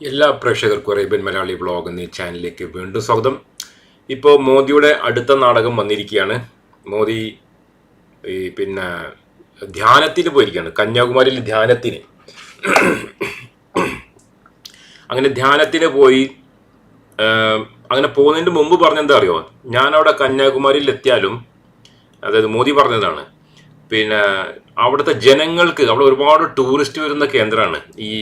എല്ലാ പ്രേക്ഷകർക്കും Arabian Malayali vlog എന്ന ചാനലിലേക്ക് വീണ്ടും സ്വാഗതം. ഇപ്പോൾ മോദിയുടെ അടുത്ത നാടകം വന്നിരിക്കുകയാണ്. മോദി ഈ പിന്നെ ധ്യാനത്തിന് പോയിരിക്കുകയാണ്. കന്യാകുമാരിയിൽ ധ്യാനത്തിന്. അങ്ങനെ ധ്യാനത്തിന് പോയി അങ്ങനെ പോകുന്നതിന് മുമ്പ് പറഞ്ഞെന്താ അറിയോ? ഞാനവിടെ കന്യാകുമാരിയിൽ എത്തിയാലും അതായത് മോദി പറഞ്ഞതാണ് പിന്നെ അവിടുത്തെ ജനങ്ങൾക്ക് അവിടെ ഒരുപാട് ടൂറിസ്റ്റ് വരുന്ന കേന്ദ്രമാണ്. ഈ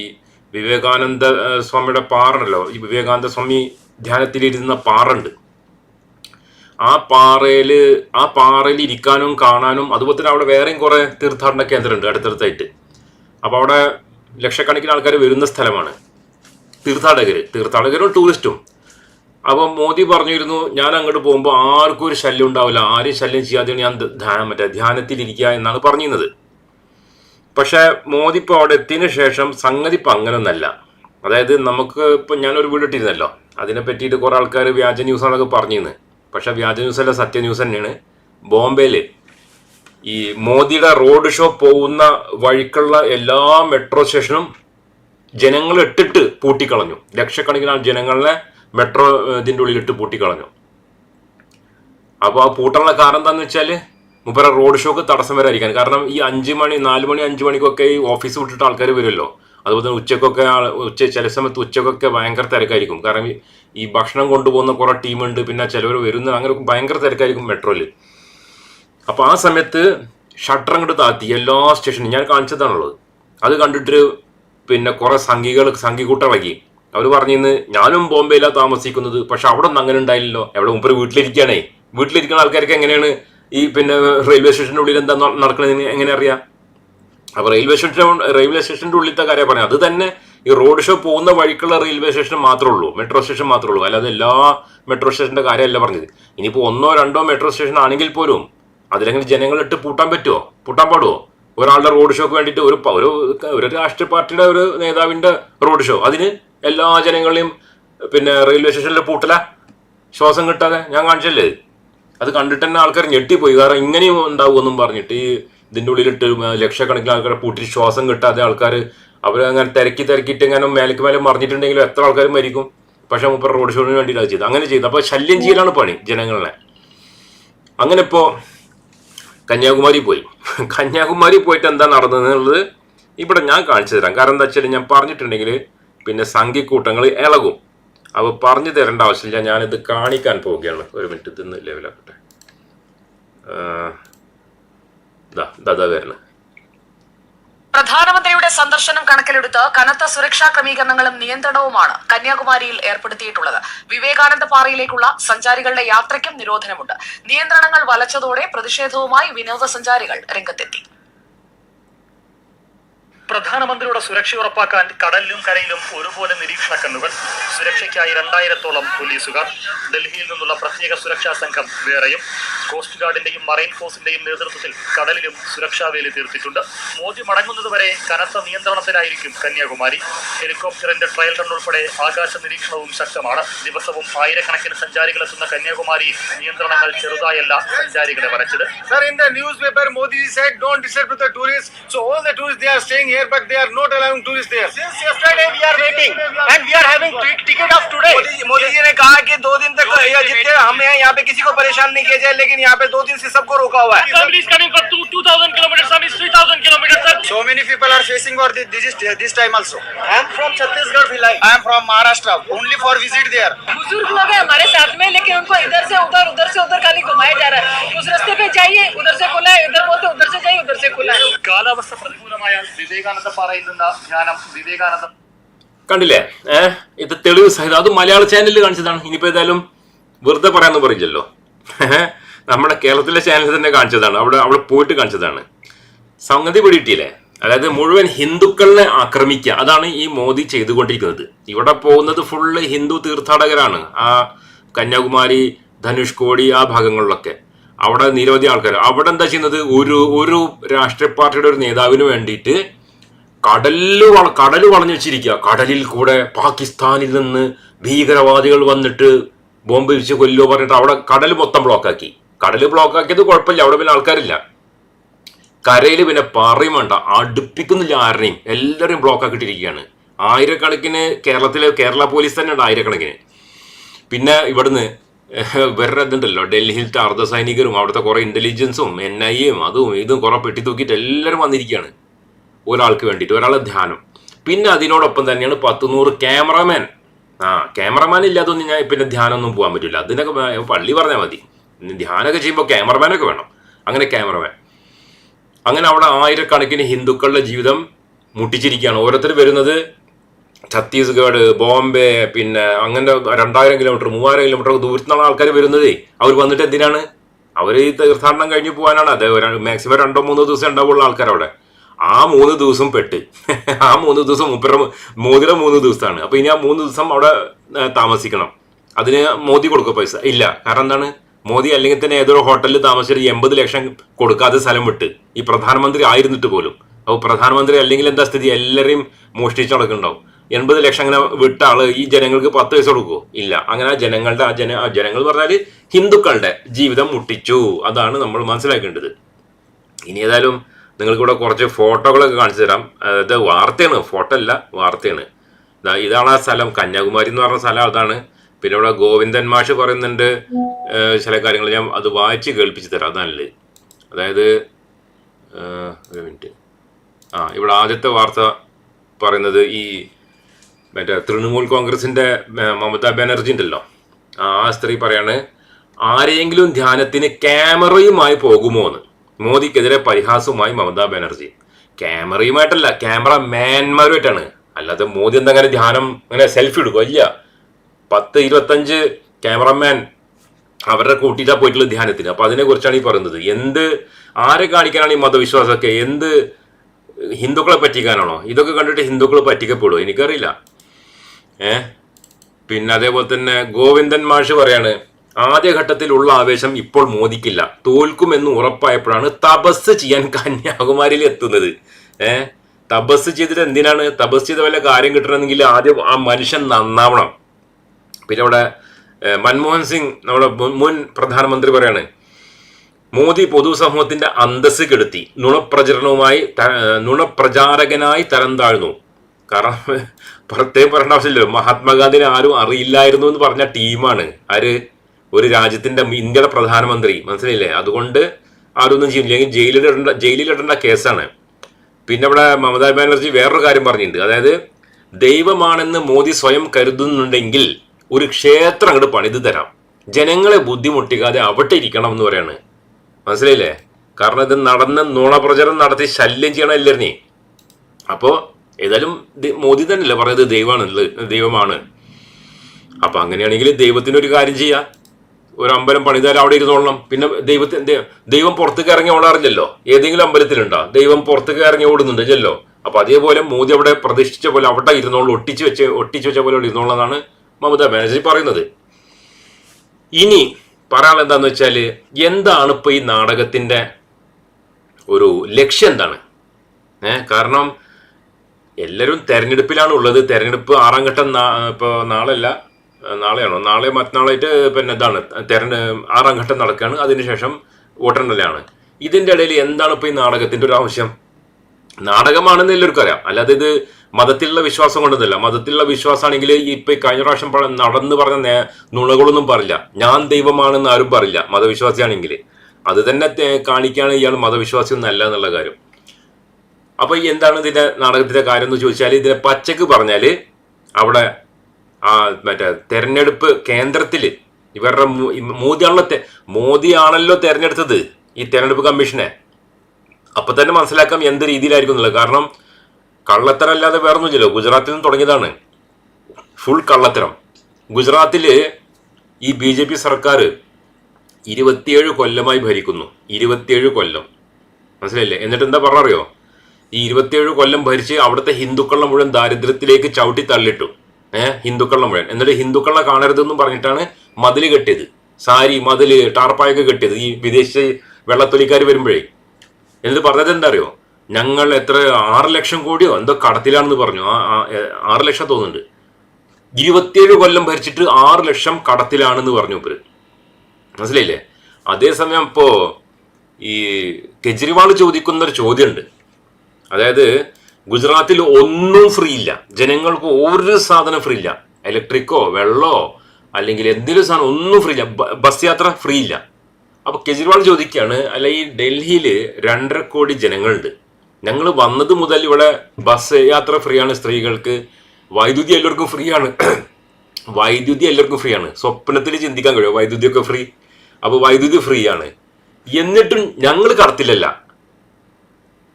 വിവേകാനന്ദ സ്വാമിയുടെ പാറുണ്ടല്ലോ ഈ വിവേകാനന്ദ സ്വാമി ധ്യാനത്തിലിരുന്ന പാറുണ്ട് ആ പാറയിൽ ആ പാറയിൽ ഇരിക്കാനും കാണാനും അതുപോലെ തന്നെ അവിടെ വേറെയും കുറേ തീർത്ഥാടന കേന്ദ്രമുണ്ട് അടുത്തടുത്തായിട്ട്. അപ്പോൾ അവിടെ ലക്ഷക്കണക്കിന് ആൾക്കാർ വരുന്ന സ്ഥലമാണ്. തീർത്ഥാടകർ തീർത്ഥാടകരും ടൂറിസ്റ്റും. അപ്പം മോദി പറഞ്ഞിരുന്നു ഞാൻ അങ്ങോട്ട് പോകുമ്പോൾ ആർക്കും ഒരു ശല്യം ഉണ്ടാവില്ല. ആരും ശല്യം ചെയ്യാതെയാണ് ഞാൻ ധ്യാനം മറ്റേ ധ്യാനത്തിലിരിക്കുക എന്നാണ് പറഞ്ഞിരുന്നത്. പക്ഷേ മോദി ഇപ്പോൾ അവിടെ എത്തിയതിന് ശേഷം സംഗതി ഇപ്പം അങ്ങനൊന്നല്ല. അതായത് നമുക്ക് ഇപ്പം ഞാനൊരു വീട് ഇട്ടിരുന്നല്ലോ. അതിനെ പറ്റിയിട്ട് കുറേ ആൾക്കാർ വ്യാജ ന്യൂസാണൊക്കെ പറഞ്ഞിരുന്നു. പക്ഷേ വ്യാജ ന്യൂസല്ല സത്യ ന്യൂസ് തന്നെയാണ്. ബോംബെയിൽ ഈ മോദിയുടെ റോഡ് ഷോ പോകുന്ന വഴിക്കുള്ള എല്ലാ മെട്രോ സ്റ്റേഷനും ജനങ്ങൾ ഇട്ടിട്ട് പൂട്ടിക്കളഞ്ഞു. ലക്ഷക്കണക്കിന് ജനങ്ങളെ മെട്രോ ഇതിന്റെ ഇതിന്റെ ഉള്ളിലിട്ട് പൂട്ടിക്കളഞ്ഞു. അപ്പോൾ ആ പൂട്ടാനുള്ള കാരണം എന്താണെന്ന് വെച്ചാൽ മുപ്പര റോഡ് ഷോക്ക് തടസ്സം വരാതിരിക്കാൻ. കാരണം ഈ അഞ്ച് മണി നാല് മണി അഞ്ച് മണിക്കൊക്കെ ഈ ഓഫീസ് വിട്ടിട്ട് ആൾക്കാർ വരുമല്ലോ അതുപോലെ തന്നെ ഉച്ചക്കൊക്കെ ഉച്ച ചില സമയത്ത് ഉച്ചക്കൊക്കെ ഭയങ്കര തിരക്കായിരിക്കും. കാരണം ഈ- ഈ ഭക്ഷണം കൊണ്ടുപോകുന്ന കുറേ ടീമുണ്ട് പിന്നെ ചിലവർ വരുന്ന അങ്ങനെ ഭയങ്കര തിരക്കായിരിക്കും മെട്രോയിൽ അപ്പോൾ ആ സമയത്ത് ഷട്ടർ അങ്ങോട്ട് താത്തി എല്ലാ സ്റ്റേഷനും ഞാൻ കാണിച്ചതാണുള്ളത്. അത് കണ്ടിട്ട് പിന്നെ കുറേ സംഘികൾ സംഘികൂട്ടിറങ്ങി അവർ പറഞ്ഞിന്ന് ഞാനും ബോംബെയിലാണ് താമസിക്കുന്നത്. പക്ഷെ അവിടെ ഒന്നും അങ്ങനെ ഉണ്ടായില്ലല്ലോ. എവിടെ മുമ്പ് വീട്ടിലിരിക്കുകയാണേ വീട്ടിലിരിക്കുന്ന ആൾക്കാർക്ക് എങ്ങനെയാണ് ഈ പിന്നെ റെയിൽവേ സ്റ്റേഷന്റെ ഉള്ളിൽ എന്താ നടക്കുന്നത് എങ്ങനെ അറിയാം? അപ്പോൾ റെയിൽവേ സ്റ്റേഷൻ റെയിൽവേ സ്റ്റേഷന്റെ ഉള്ളിലത്തെ കാര്യം പറയാം അത് തന്നെ ഈ റോഡ് ഷോ പോകുന്ന വഴിക്കുള്ള റെയിൽവേ സ്റ്റേഷൻ മാത്രമേ ഉള്ളൂ. മെട്രോ സ്റ്റേഷൻ മാത്രമേ ഉള്ളൂ. അല്ലാതെ എല്ലാ മെട്രോ സ്റ്റേഷന്റെ കാര്യമല്ല പറഞ്ഞത്. ഇനിയിപ്പോൾ ഒന്നോ രണ്ടോ മെട്രോ സ്റ്റേഷൻ ആണെങ്കിൽ പോലും അതിലെങ്ങനെ ജനങ്ങളിട്ട് പൂട്ടാൻ പറ്റുമോ പൂട്ടാൻ പാടുമോ ഒരാളുടെ റോഡ് ഷോക്ക് വേണ്ടിയിട്ട് ഒരു ഒരു ഒരു രാഷ്ട്രീയ പാർട്ടിയുടെ ഒരു നേതാവിന്റെ റോഡ് ഷോ അതിന് എല്ലാ ജനങ്ങളെയും പിന്നെ റെയിൽവേ സ്റ്റേഷനിൽ പൂട്ടല? ശ്വാസം കിട്ടാതെ? ഞാൻ കാണിച്ചല്ലേ? അത് കണ്ടിട്ട് തന്നെ ആൾക്കാർ ഞെട്ടിപ്പോയി. കാരണം ഇങ്ങനെയും ഉണ്ടാവും ഉണ്ടാവുമെന്നും പറഞ്ഞിട്ട് ഈ ഇതിന്റെ ഉള്ളിലിട്ട് ലക്ഷക്കണക്കിന് ആൾക്കാരെ പൂട്ടി ശ്വാസം കിട്ടാതെ ആൾക്കാർ അവരങ്ങനെ തിരക്കി തിരക്കിയിട്ട് ഇങ്ങനെ മേലേക്ക് മേലെ മറിഞ്ഞിട്ടുണ്ടെങ്കിലും എത്ര ആൾക്കാർ മരിക്കും. പക്ഷെ മുപ്പർ റോഡ് ഷോയിന് വേണ്ടിയിട്ട് അത് ചെയ്തു അങ്ങനെ ചെയ്തു അപ്പോൾ ശല്യം ചെയ്യലാണ് പണി ജനങ്ങളെ. അങ്ങനെ ഇപ്പോൾ കന്യാകുമാരി പോയി. കന്യാകുമാരി പോയിട്ട് എന്താ നടന്നത് എന്നുള്ളത് ഇവിടെ ഞാൻ കാണിച്ചു തരാം. കാരണം എന്താ വെച്ചാൽ ഞാൻ പറഞ്ഞിട്ടുണ്ടെങ്കിൽ പിന്നെ സംഘിക്കൂട്ടങ്ങൾ ഇളകും. അപ്പോൾ പറഞ്ഞു തരേണ്ട ആവശ്യമില്ല. ഞാനിത് കാണിക്കാൻ പോവുകയാണ്. ഒരു മിനിറ്റ് ഇതൊന്ന് ലെവലാക്കട്ടെ. ദാ പ്രധാനമന്ത്രിയുടെ സന്ദർശനം കണക്കിലെടുത്ത് കനത്ത സുരക്ഷാ ക്രമീകരണങ്ങളും നിയന്ത്രണവുമാണ് കന്യാകുമാരിയിൽ ഏർപ്പെടുത്തിയിട്ടുള്ളത്. വിവേകാനന്ദ പാറയിലേക്കുള്ള സഞ്ചാരികളുടെ യാത്രയ്ക്കും നിരോധനമുണ്ട്. നിയന്ത്രണങ്ങൾ വലച്ചതോടെ പ്രതിഷേധവുമായി വിനോദസഞ്ചാരികൾ രംഗത്തെത്തി. പ്രധാനമന്ത്രിയുടെ സുരക്ഷ ഉറപ്പാക്കാൻ കടലിലും കരയിലും ഒരുപോലെ നിരീക്ഷണ കണ്ണുകൾ. സുരക്ഷയ്ക്കായി രണ്ടായിരത്തോളം പോലീസുകാർ ഡൽഹിയിൽ നിന്നുള്ള പ്രത്യേക സുരക്ഷാ സംഘം വേറെയും കോസ്റ്റ് ഗാർഡിന്റെയും മറൈൻ ഫോഴ്സിന്റെയും നേതൃത്വത്തിൽ കടലിലും സുരക്ഷാ വേലി തീർത്തിട്ടുണ്ട്. മോദി മടങ്ങുന്നതുവരെ കനത്ത നിയന്ത്രണത്തിലായിരിക്കും കന്യാകുമാരി. ഹെലികോപ്റ്ററിന്റെ ട്രയൽ റൺ ഉൾപ്പെടെ ആകാശ നിരീക്ഷണവും ശക്തമാണ്. ദിവസവും ആയിരക്കണക്കിന് സഞ്ചാരികൾ എത്തുന്ന കന്യാകുമാരി നിയന്ത്രണങ്ങൾ ചെറുതായല്ല സഞ്ചാരികളെ വരച്ചത്. Sir in the newspaper said don't disturb the here, but they are not allowing tourists there. Since yesterday we are waiting and we are having ticket of today. Modi ji ने कहा कि दो दिन तक जितने हम हैं यहाँ पे किसी को परेशान नहीं किया जाए लेकिन यहाँ पे दो दिन से सबको रोका हुआ है. Family is coming from 2,000 kilometers, some is 3,000 kilometers. So many people are facing for this this time also. I am from Chhattisgarh, Bhilai. I am from Maharashtra. Only for visit there. बुज़ुर्ग लोग हैं हमारे साथ में लेकिन उनको इधर से उधर उधर से उधर खाली घुमाया जा रहा है उस रास्ते पे जाइए उधर से खुला है इधर बोलते उधर से जाइए उधर से खुला है कालावस्था प्रतिकूल हमारे विवेक വിവേകാനന്ദ പാറയിൽ നിന്ന് ധ്യാനം വിവേകാനന്ദ കണ്ടില്ലേ? ഏഹ് ഇത് തെളിവ് സഹിതം. അത് മലയാള ചാനലിൽ കാണിച്ചതാണ്. ഇനിയിപ്പോ ഏതായാലും വെറുതെ പറയാന്ന് പറയില്ലല്ലോ. നമ്മുടെ കേരളത്തിലെ ചാനലിൽ തന്നെ കാണിച്ചതാണ്. അവിടെ അവിടെ പോയിട്ട് കാണിച്ചതാണ്. സംഗതി പിടിയിട്ടില്ലേ? അതായത് മുഴുവൻ ഹിന്ദുക്കളെ ആക്രമിക്കുക. അതാണ് ഈ മോദി ചെയ്തുകൊണ്ടിരിക്കുന്നത്. ഇവിടെ പോകുന്നത് ഫുള്ള് ഹിന്ദു തീർത്ഥാടകരാണ്. ആ കന്യാകുമാരി ധനുഷ്കോടി ആ ഭാഗങ്ങളിലൊക്കെ. അവിടെ നിരവധി ആൾക്കാർ അവിടെ എന്താ ചെയ്യുന്നത്? ഒരു ഒരു രാഷ്ട്രീയ പാർട്ടിയുടെ ഒരു നേതാവിന് വേണ്ടിയിട്ട് കടലിൽ വള കടൽ വളഞ്ഞു വെച്ചിരിക്കുക കടലിൽ കൂടെ പാകിസ്ഥാനിൽ നിന്ന് ഭീകരവാദികൾ വന്നിട്ട് ബോംബ് വെച്ച് കൊല്ലോ പറഞ്ഞിട്ട് അവിടെ കടൽ മൊത്തം ബ്ലോക്കാക്കി. കടൽ ബ്ലോക്കാക്കിയത് കുഴപ്പമില്ല. അവിടെ പിന്നെ ആൾക്കാരില്ല. കരയിൽ പിന്നെ പറയും വേണ്ട. അടുപ്പിക്കുന്നില്ല ആരെയും എല്ലാവരെയും ബ്ലോക്കാക്കിയിട്ടിരിക്കുകയാണ്. ആയിരക്കണക്കിന് കേരളത്തിലെ കേരള പോലീസ് തന്നെ ഉണ്ട് ആയിരക്കണക്കിന്. പിന്നെ ഇവിടുന്ന് വേറെ ഇതുണ്ടല്ലോ. ഡൽഹിയിലത്തെ അർദ്ധ സൈനികരും അവിടുത്തെ കുറെ ഇന്റലിജൻസും എൻ ഐ എയും അതും ഇതും കുറെ പെട്ടി തൂക്കിയിട്ട് എല്ലാവരും വന്നിരിക്കുകയാണ്. ഒരാൾക്ക് വേണ്ടിയിട്ട് ഒരാളെ ധ്യാനം. പിന്നെ അതിനോടൊപ്പം തന്നെയാണ് പത്ത് നൂറ് ക്യാമറമാൻ. ആ ക്യാമറമാൻ ഇല്ലാതൊന്നും ഞാൻ പിന്നെ ധ്യാനമൊന്നും പോകാൻ പറ്റില്ല. അതിനൊക്കെ പള്ളി പറഞ്ഞാൽ മതി. ധ്യാനമൊക്കെ ചെയ്യുമ്പോൾ ക്യാമറമാനൊക്കെ വേണം. അങ്ങനെ ക്യാമറമാൻ. അങ്ങനെ അവിടെ ആയിരക്കണക്കിന് ഹിന്ദുക്കളുടെ ജീവിതം മുട്ടിച്ചിരിക്കുകയാണ്. ഓരോരുത്തർ വരുന്നത് ഛത്തീസ്ഗഡ് ബോംബെ പിന്നെ അങ്ങനെ രണ്ടായിരം കിലോമീറ്റർ മൂവായിരം കിലോമീറ്റർ ദൂരത്തുനിന്നാണ് ആൾക്കാർ വരുന്നത്. അവർ വന്നിട്ട് എന്തിനാണ്? അവർ ഈ തീർത്ഥാടനം കഴിഞ്ഞ് പോകാനാണ് അതേ മാക്സിമം രണ്ടോ മൂന്നോ ദിവസം ഉണ്ടാവുള്ള ആൾക്കാർ അവിടെ ആ മൂന്ന് ദിവസം പെട്ട്. ആ മൂന്ന് ദിവസം മുപ്പര മോദിയുടെ മൂന്ന് ദിവസമാണ്. അപ്പൊ ഇനി ആ മൂന്ന് ദിവസം അവിടെ താമസിക്കണം. അതിന് മോദി കൊടുക്കുക പൈസ. ഇല്ല. കാരണം എന്താണ്? മോദി അല്ലെങ്കിൽ തന്നെ ഏതൊരു ഹോട്ടലിൽ താമസിച്ചിട്ട് എൺപത് ലക്ഷം കൊടുക്കാതെ സ്ഥലം വിട്ട് ഈ പ്രധാനമന്ത്രി ആയിരുന്നിട്ട് പോലും. അപ്പോൾ പ്രധാനമന്ത്രി അല്ലെങ്കിൽ എന്താ സ്ഥിതി? എല്ലാവരെയും മോഷ്ടിച്ച് നടക്കുന്നുണ്ടാവും. എൺപത് ലക്ഷം അങ്ങനെ വിട്ട ആൾ ഈ ജനങ്ങൾക്ക് പത്ത് പൈസ കൊടുക്കുമോ ഇല്ല. അങ്ങനെ ആ ജനങ്ങളുടെ ആ ജന ജനങ്ങൾ പറഞ്ഞാൽ ഹിന്ദുക്കളുടെ ജീവിതം മുട്ടിച്ചു. അതാണ് നമ്മൾ മനസ്സിലാക്കേണ്ടത്. ഇനി ഏതായാലും നിങ്ങൾക്ക് ഇവിടെ കുറച്ച് ഫോട്ടോകളൊക്കെ കാണിച്ചു തരാം. ഇത് വാർത്തയാണ്. ഫോട്ടോ അല്ല വാർത്തയാണ്. ഇതാണ് ആ സ്ഥലം. കന്യാകുമാരി എന്ന് പറഞ്ഞ സ്ഥലം അതാണ്. പിന്നെ ഇവിടെ ഗോവിന്ദൻ മാഷ് പറയുന്നുണ്ട്. ചില കാര്യങ്ങൾ ഞാൻ അത് വായിച്ച് കേൾപ്പിച്ച് തരാം. അതാണല്ലേ അതായത് ഒരു മിനിറ്റ്. ആ ഇവിടെ ആദ്യത്തെ വാർത്ത പറയുന്നത് ഈ മറ്റേ തൃണമൂൽ കോൺഗ്രസിന്റെ മമതാ ബാനർജി ഉണ്ടല്ലോ. ആ സ്ത്രീ പറയാണ് ആരെങ്കിലും ധ്യാനത്തിന് ക്യാമറയുമായി പോകുമോ? എന്ന്. മോദിക്കെതിരെ പരിഹാസവുമായി മമതാ ബാനർജി. ക്യാമറയുമായിട്ടല്ല ക്യാമറ മാൻമാരുമായിട്ടാണ് അല്ലാതെ മോദി എന്താ അങ്ങനെ ധ്യാനം അങ്ങനെ സെൽഫി എടുക്കുക ഇല്ല. പത്ത് ഇരുപത്തഞ്ച് ക്യാമറമാൻ അവരുടെ കൂട്ടിയിട്ടാ പോയിട്ടുള്ള ധ്യാനത്തിന്. അപ്പൊ അതിനെ കുറിച്ചാണ് ഈ പറയുന്നത്. എന്ത് ആരെ കാണിക്കാനാണ് ഈ മതവിശ്വാസമൊക്കെ? എന്ത് ഹിന്ദുക്കളെ പറ്റിക്കാനാണോ? ഇതൊക്കെ കണ്ടിട്ട് ഹിന്ദുക്കൾ പറ്റിക്കപ്പെടുമോ എനിക്കറിയില്ല. ഏ? പിന്നെ അതേപോലെ തന്നെ ഗോവിന്ദൻ മാഷ് പറയാണ് ആദ്യഘട്ടത്തിലുള്ള ആവേശം ഇപ്പോൾ മോദിക്കില്ല. തോൽക്കുമെന്ന് ഉറപ്പായപ്പോഴാണ് തപസ് ചെയ്യാൻ കന്യാകുമാരിയിൽ എത്തുന്നത്. ഏ? തപസ് ചെയ്തിട്ട് എന്തിനാണ്? തപസ് ചെയ്ത വല്ല കാര്യം കിട്ടണമെങ്കിൽ ആദ്യം ആ മനുഷ്യൻ നന്നാവണം. പിന്നെ അവിടെ ഏഹ്, മൻമോഹൻ സിംഗ് നമ്മുടെ മുൻ- പ്രധാനമന്ത്രി പറയാണ് മോദി പൊതുസമൂഹത്തിന്റെ അന്തസ് കെടുത്തി നുണപ്രചരണവുമായി ഏഹ്, നുണപ്രചാരകനായി തരം താഴ്ന്നു. കാരണം പ്രത്യേകം പറയേണ്ട ആവശ്യമില്ലല്ലോ. മഹാത്മാഗാന്ധിനെ ആരും അറിയില്ലായിരുന്നു എന്ന് പറഞ്ഞ ടീമാണ്. ആര്? ഒരു രാജ്യത്തിന്റെ ഇന്ത്യയുടെ പ്രധാനമന്ത്രി. മനസ്സിലായില്ലേ? അതുകൊണ്ട് ആരൊന്നും ചെയ്യില്ല അല്ലെങ്കിൽ ജയിലിലിടേണ്ട ജയിലിലിടേണ്ട കേസാണ്. പിന്നെ ഇവിടെ മമതാ ബാനർജി വേറൊരു കാര്യം പറഞ്ഞിട്ടുണ്ട്. അതായത് ദൈവമാണെന്ന് മോദി സ്വയം കരുതുന്നുണ്ടെങ്കിൽ ഒരു ക്ഷേത്രം അങ്ങോട്ട് പണിത് തരാം. ജനങ്ങളെ ബുദ്ധിമുട്ടിക്കാതെ അവിടെ ഇരിക്കണം എന്ന് പറയാണ്. മനസ്സിലായില്ലേ? കാരണം ഇത് നടന്ന് നുണപ്രചരണം നടത്തി ശല്യം ചെയ്യണം എല്ലാവരും അപ്പോ ഏതായാലും മോദി തന്നെയല്ലേ പറയുന്നത് ദൈവമാണ് ദൈവമാണ്. അപ്പൊ അങ്ങനെയാണെങ്കിൽ ദൈവത്തിന് ഒരു കാര്യം ചെയ്യാം. ഒരു അമ്പലം പണിതാൽ അവിടെ ഇരുന്നോളണം. പിന്നെ ദൈവത്തിന്റെ ദൈവം പുറത്തേക്ക് ഇറങ്ങി ഓടാറില്ലല്ലോ ഏതെങ്കിലും അമ്പലത്തിലുണ്ടോ? ദൈവം പുറത്തേക്ക് ഇറങ്ങി ഓടുന്നുണ്ട് ഇല്ലല്ലോ? അപ്പൊ അതേപോലെ മോദി അവിടെ പ്രതിഷ്ഠിച്ച പോലെ അവിടെ ഇരുന്നോളൂ ഒട്ടിച്ചു വെച്ച് ഒട്ടിച്ചു വെച്ച പോലെ ഇരുന്നോളാണ് മമതാ ബാനർജി പറയുന്നത്. ഇനി പറയാനുള്ള എന്താന്ന് വെച്ചാൽ എന്താണ് ഇപ്പൊ ഈ നാടകത്തിന്റെ ഒരു ലക്ഷ്യം എന്താണ്? ഏഹ് കാരണം എല്ലാവരും തെരഞ്ഞെടുപ്പിലാണ് ഉള്ളത്. തെരഞ്ഞെടുപ്പ് ആറാം ഘട്ടം ഇപ്പോൾ ഇപ്പൊ നാളല്ല നാളെയാണോ? നാളെ മറ്റന്നാളായിട്ട് പിന്നെ ഇതാണ് തെരഞ്ഞെ ആറാം ഘട്ടം നടക്കുകയാണ്. അതിനുശേഷം വോട്ടെണ്ണലാണ്. ഇതിന്റെ ഇടയിൽ എന്താണ് ഇപ്പൊ ഈ നാടകത്തിന്റെ ഒരു ആവശ്യം? നാടകമാണെന്ന് എല്ലാവർക്കും അറിയാം. അല്ലാതെ ഇത് മതത്തിലുള്ള വിശ്വാസം കൊണ്ടൊന്നുമല്ല. മതത്തിലുള്ള വിശ്വാസമാണെങ്കിൽ ഇപ്പൊ കഴിഞ്ഞ പ്രാവശ്യം നടന്ന് പറഞ്ഞ നുണകളൊന്നും പറയില്ല ഞാൻ ദൈവമാണെന്ന് ആരും പറയില്ല മതവിശ്വാസിയാണെങ്കിൽ. അത് തന്നെ കാണിക്കുകയാണ് ഇയാൾ മതവിശ്വാസി ഒന്നല്ല എന്നുള്ള കാര്യം. അപ്പൊ എന്താണ് ഇതിന്റെ നാടകത്തിന്റെ കാര്യം എന്ന് ചോദിച്ചാൽ ഇതിനെ പച്ചക്ക് പറഞ്ഞാൽ അവിടെ ആ മറ്റേ തെരഞ്ഞെടുപ്പ് കേന്ദ്രത്തിൽ ഇവരുടെ മോദിയാണല്ലോ മോദിയാണല്ലോ തെരഞ്ഞെടുത്തത് ഈ തെരഞ്ഞെടുപ്പ് കമ്മീഷനെ. അപ്പൊ തന്നെ മനസ്സിലാക്കാം എന്ത് രീതിയിലായിരിക്കും എന്നുള്ളത്. കാരണം കള്ളത്തരം അല്ലാതെ വേറെ ഒന്നുമില്ലല്ലോ ഗുജറാത്തിൽ നിന്ന് തുടങ്ങിയതാണ്. ഫുൾ കള്ളത്തരം. ഗുജറാത്തിൽ ഈ ബി ജെ പി സർക്കാർ ഇരുപത്തിയേഴ് കൊല്ലമായി ഭരിക്കുന്നു. ഇരുപത്തിയേഴ് കൊല്ലം. മനസ്സിലായില്ലേ? എന്നിട്ട് എന്താ പറഞ്ഞറിയോ? ഈ ഇരുപത്തിയേഴ് കൊല്ലം ഭരിച്ച് അവിടുത്തെ ഹിന്ദുക്കളെ മുഴുവൻ ദാരിദ്ര്യത്തിലേക്ക് ചവിട്ടി തള്ളിട്ടു ഏഹ് ഹിന്ദുക്കളെ മുഴുവൻ. എന്നിട്ട് ഹിന്ദുക്കളെ കാണരുതെന്നും പറഞ്ഞിട്ടാണ് മതിൽ കെട്ടിയത്. സാരി മതിൽ ടാർപ്പായൊക്കെ കെട്ടിയത്. ഈ വിദേശ വെള്ളത്തൊലിക്കാർ വരുമ്പോഴേ. എന്നിട്ട് പറഞ്ഞത് എന്താ അറിയോ ഞങ്ങൾ എത്ര ആറ് ലക്ഷം കോടിയോ എന്തോ കടത്തിലാണെന്ന് പറഞ്ഞു. ആറ് ലക്ഷം തോന്നുന്നുണ്ട്. ഇരുപത്തിയേഴ് കൊല്ലം ഭരിച്ചിട്ട് ആറ് ലക്ഷം കടത്തിലാണെന്ന് പറഞ്ഞു ഇവർ. മനസ്സിലായില്ലേ? അതേസമയം ഇപ്പോ ഈ കെജ്രിവാൾ ചോദിക്കുന്ന ഒരു ചോദ്യമുണ്ട്. അതായത് ഗുജറാത്തിൽ ഒന്നും ഫ്രീ ഇല്ല. ജനങ്ങൾക്ക് ഒരു സാധനം ഫ്രീ ഇല്ല. ഇലക്ട്രിക്കോ വെള്ളമോ അല്ലെങ്കിൽ എന്തെങ്കിലും സാധനം ഒന്നും ഫ്രീ ഇല്ല. ബസ് യാത്ര ഫ്രീ ഇല്ല. അപ്പൊ കെജ്രിവാൾ ചോദിക്കുകയാണ് അല്ല ഈ ഡൽഹിയിൽ രണ്ടര കോടി ജനങ്ങളുണ്ട്. ഞങ്ങൾ വന്നത് മുതൽ ഇവിടെ ബസ് യാത്ര ഫ്രീ ആണ് സ്ത്രീകൾക്ക്. വൈദ്യുതി എല്ലാവർക്കും ഫ്രീ ആണ്. വൈദ്യുതി എല്ലാവർക്കും ഫ്രീ ആണ്. സ്വപ്നത്തിൽ ചിന്തിക്കാൻ കഴിയും? വൈദ്യുതിയൊക്കെ ഫ്രീ അപ്പോൾ വൈദ്യുതി ഫ്രീ ആണ്. എന്നിട്ടും ഞങ്ങൾ കടത്തില്ലല്ല.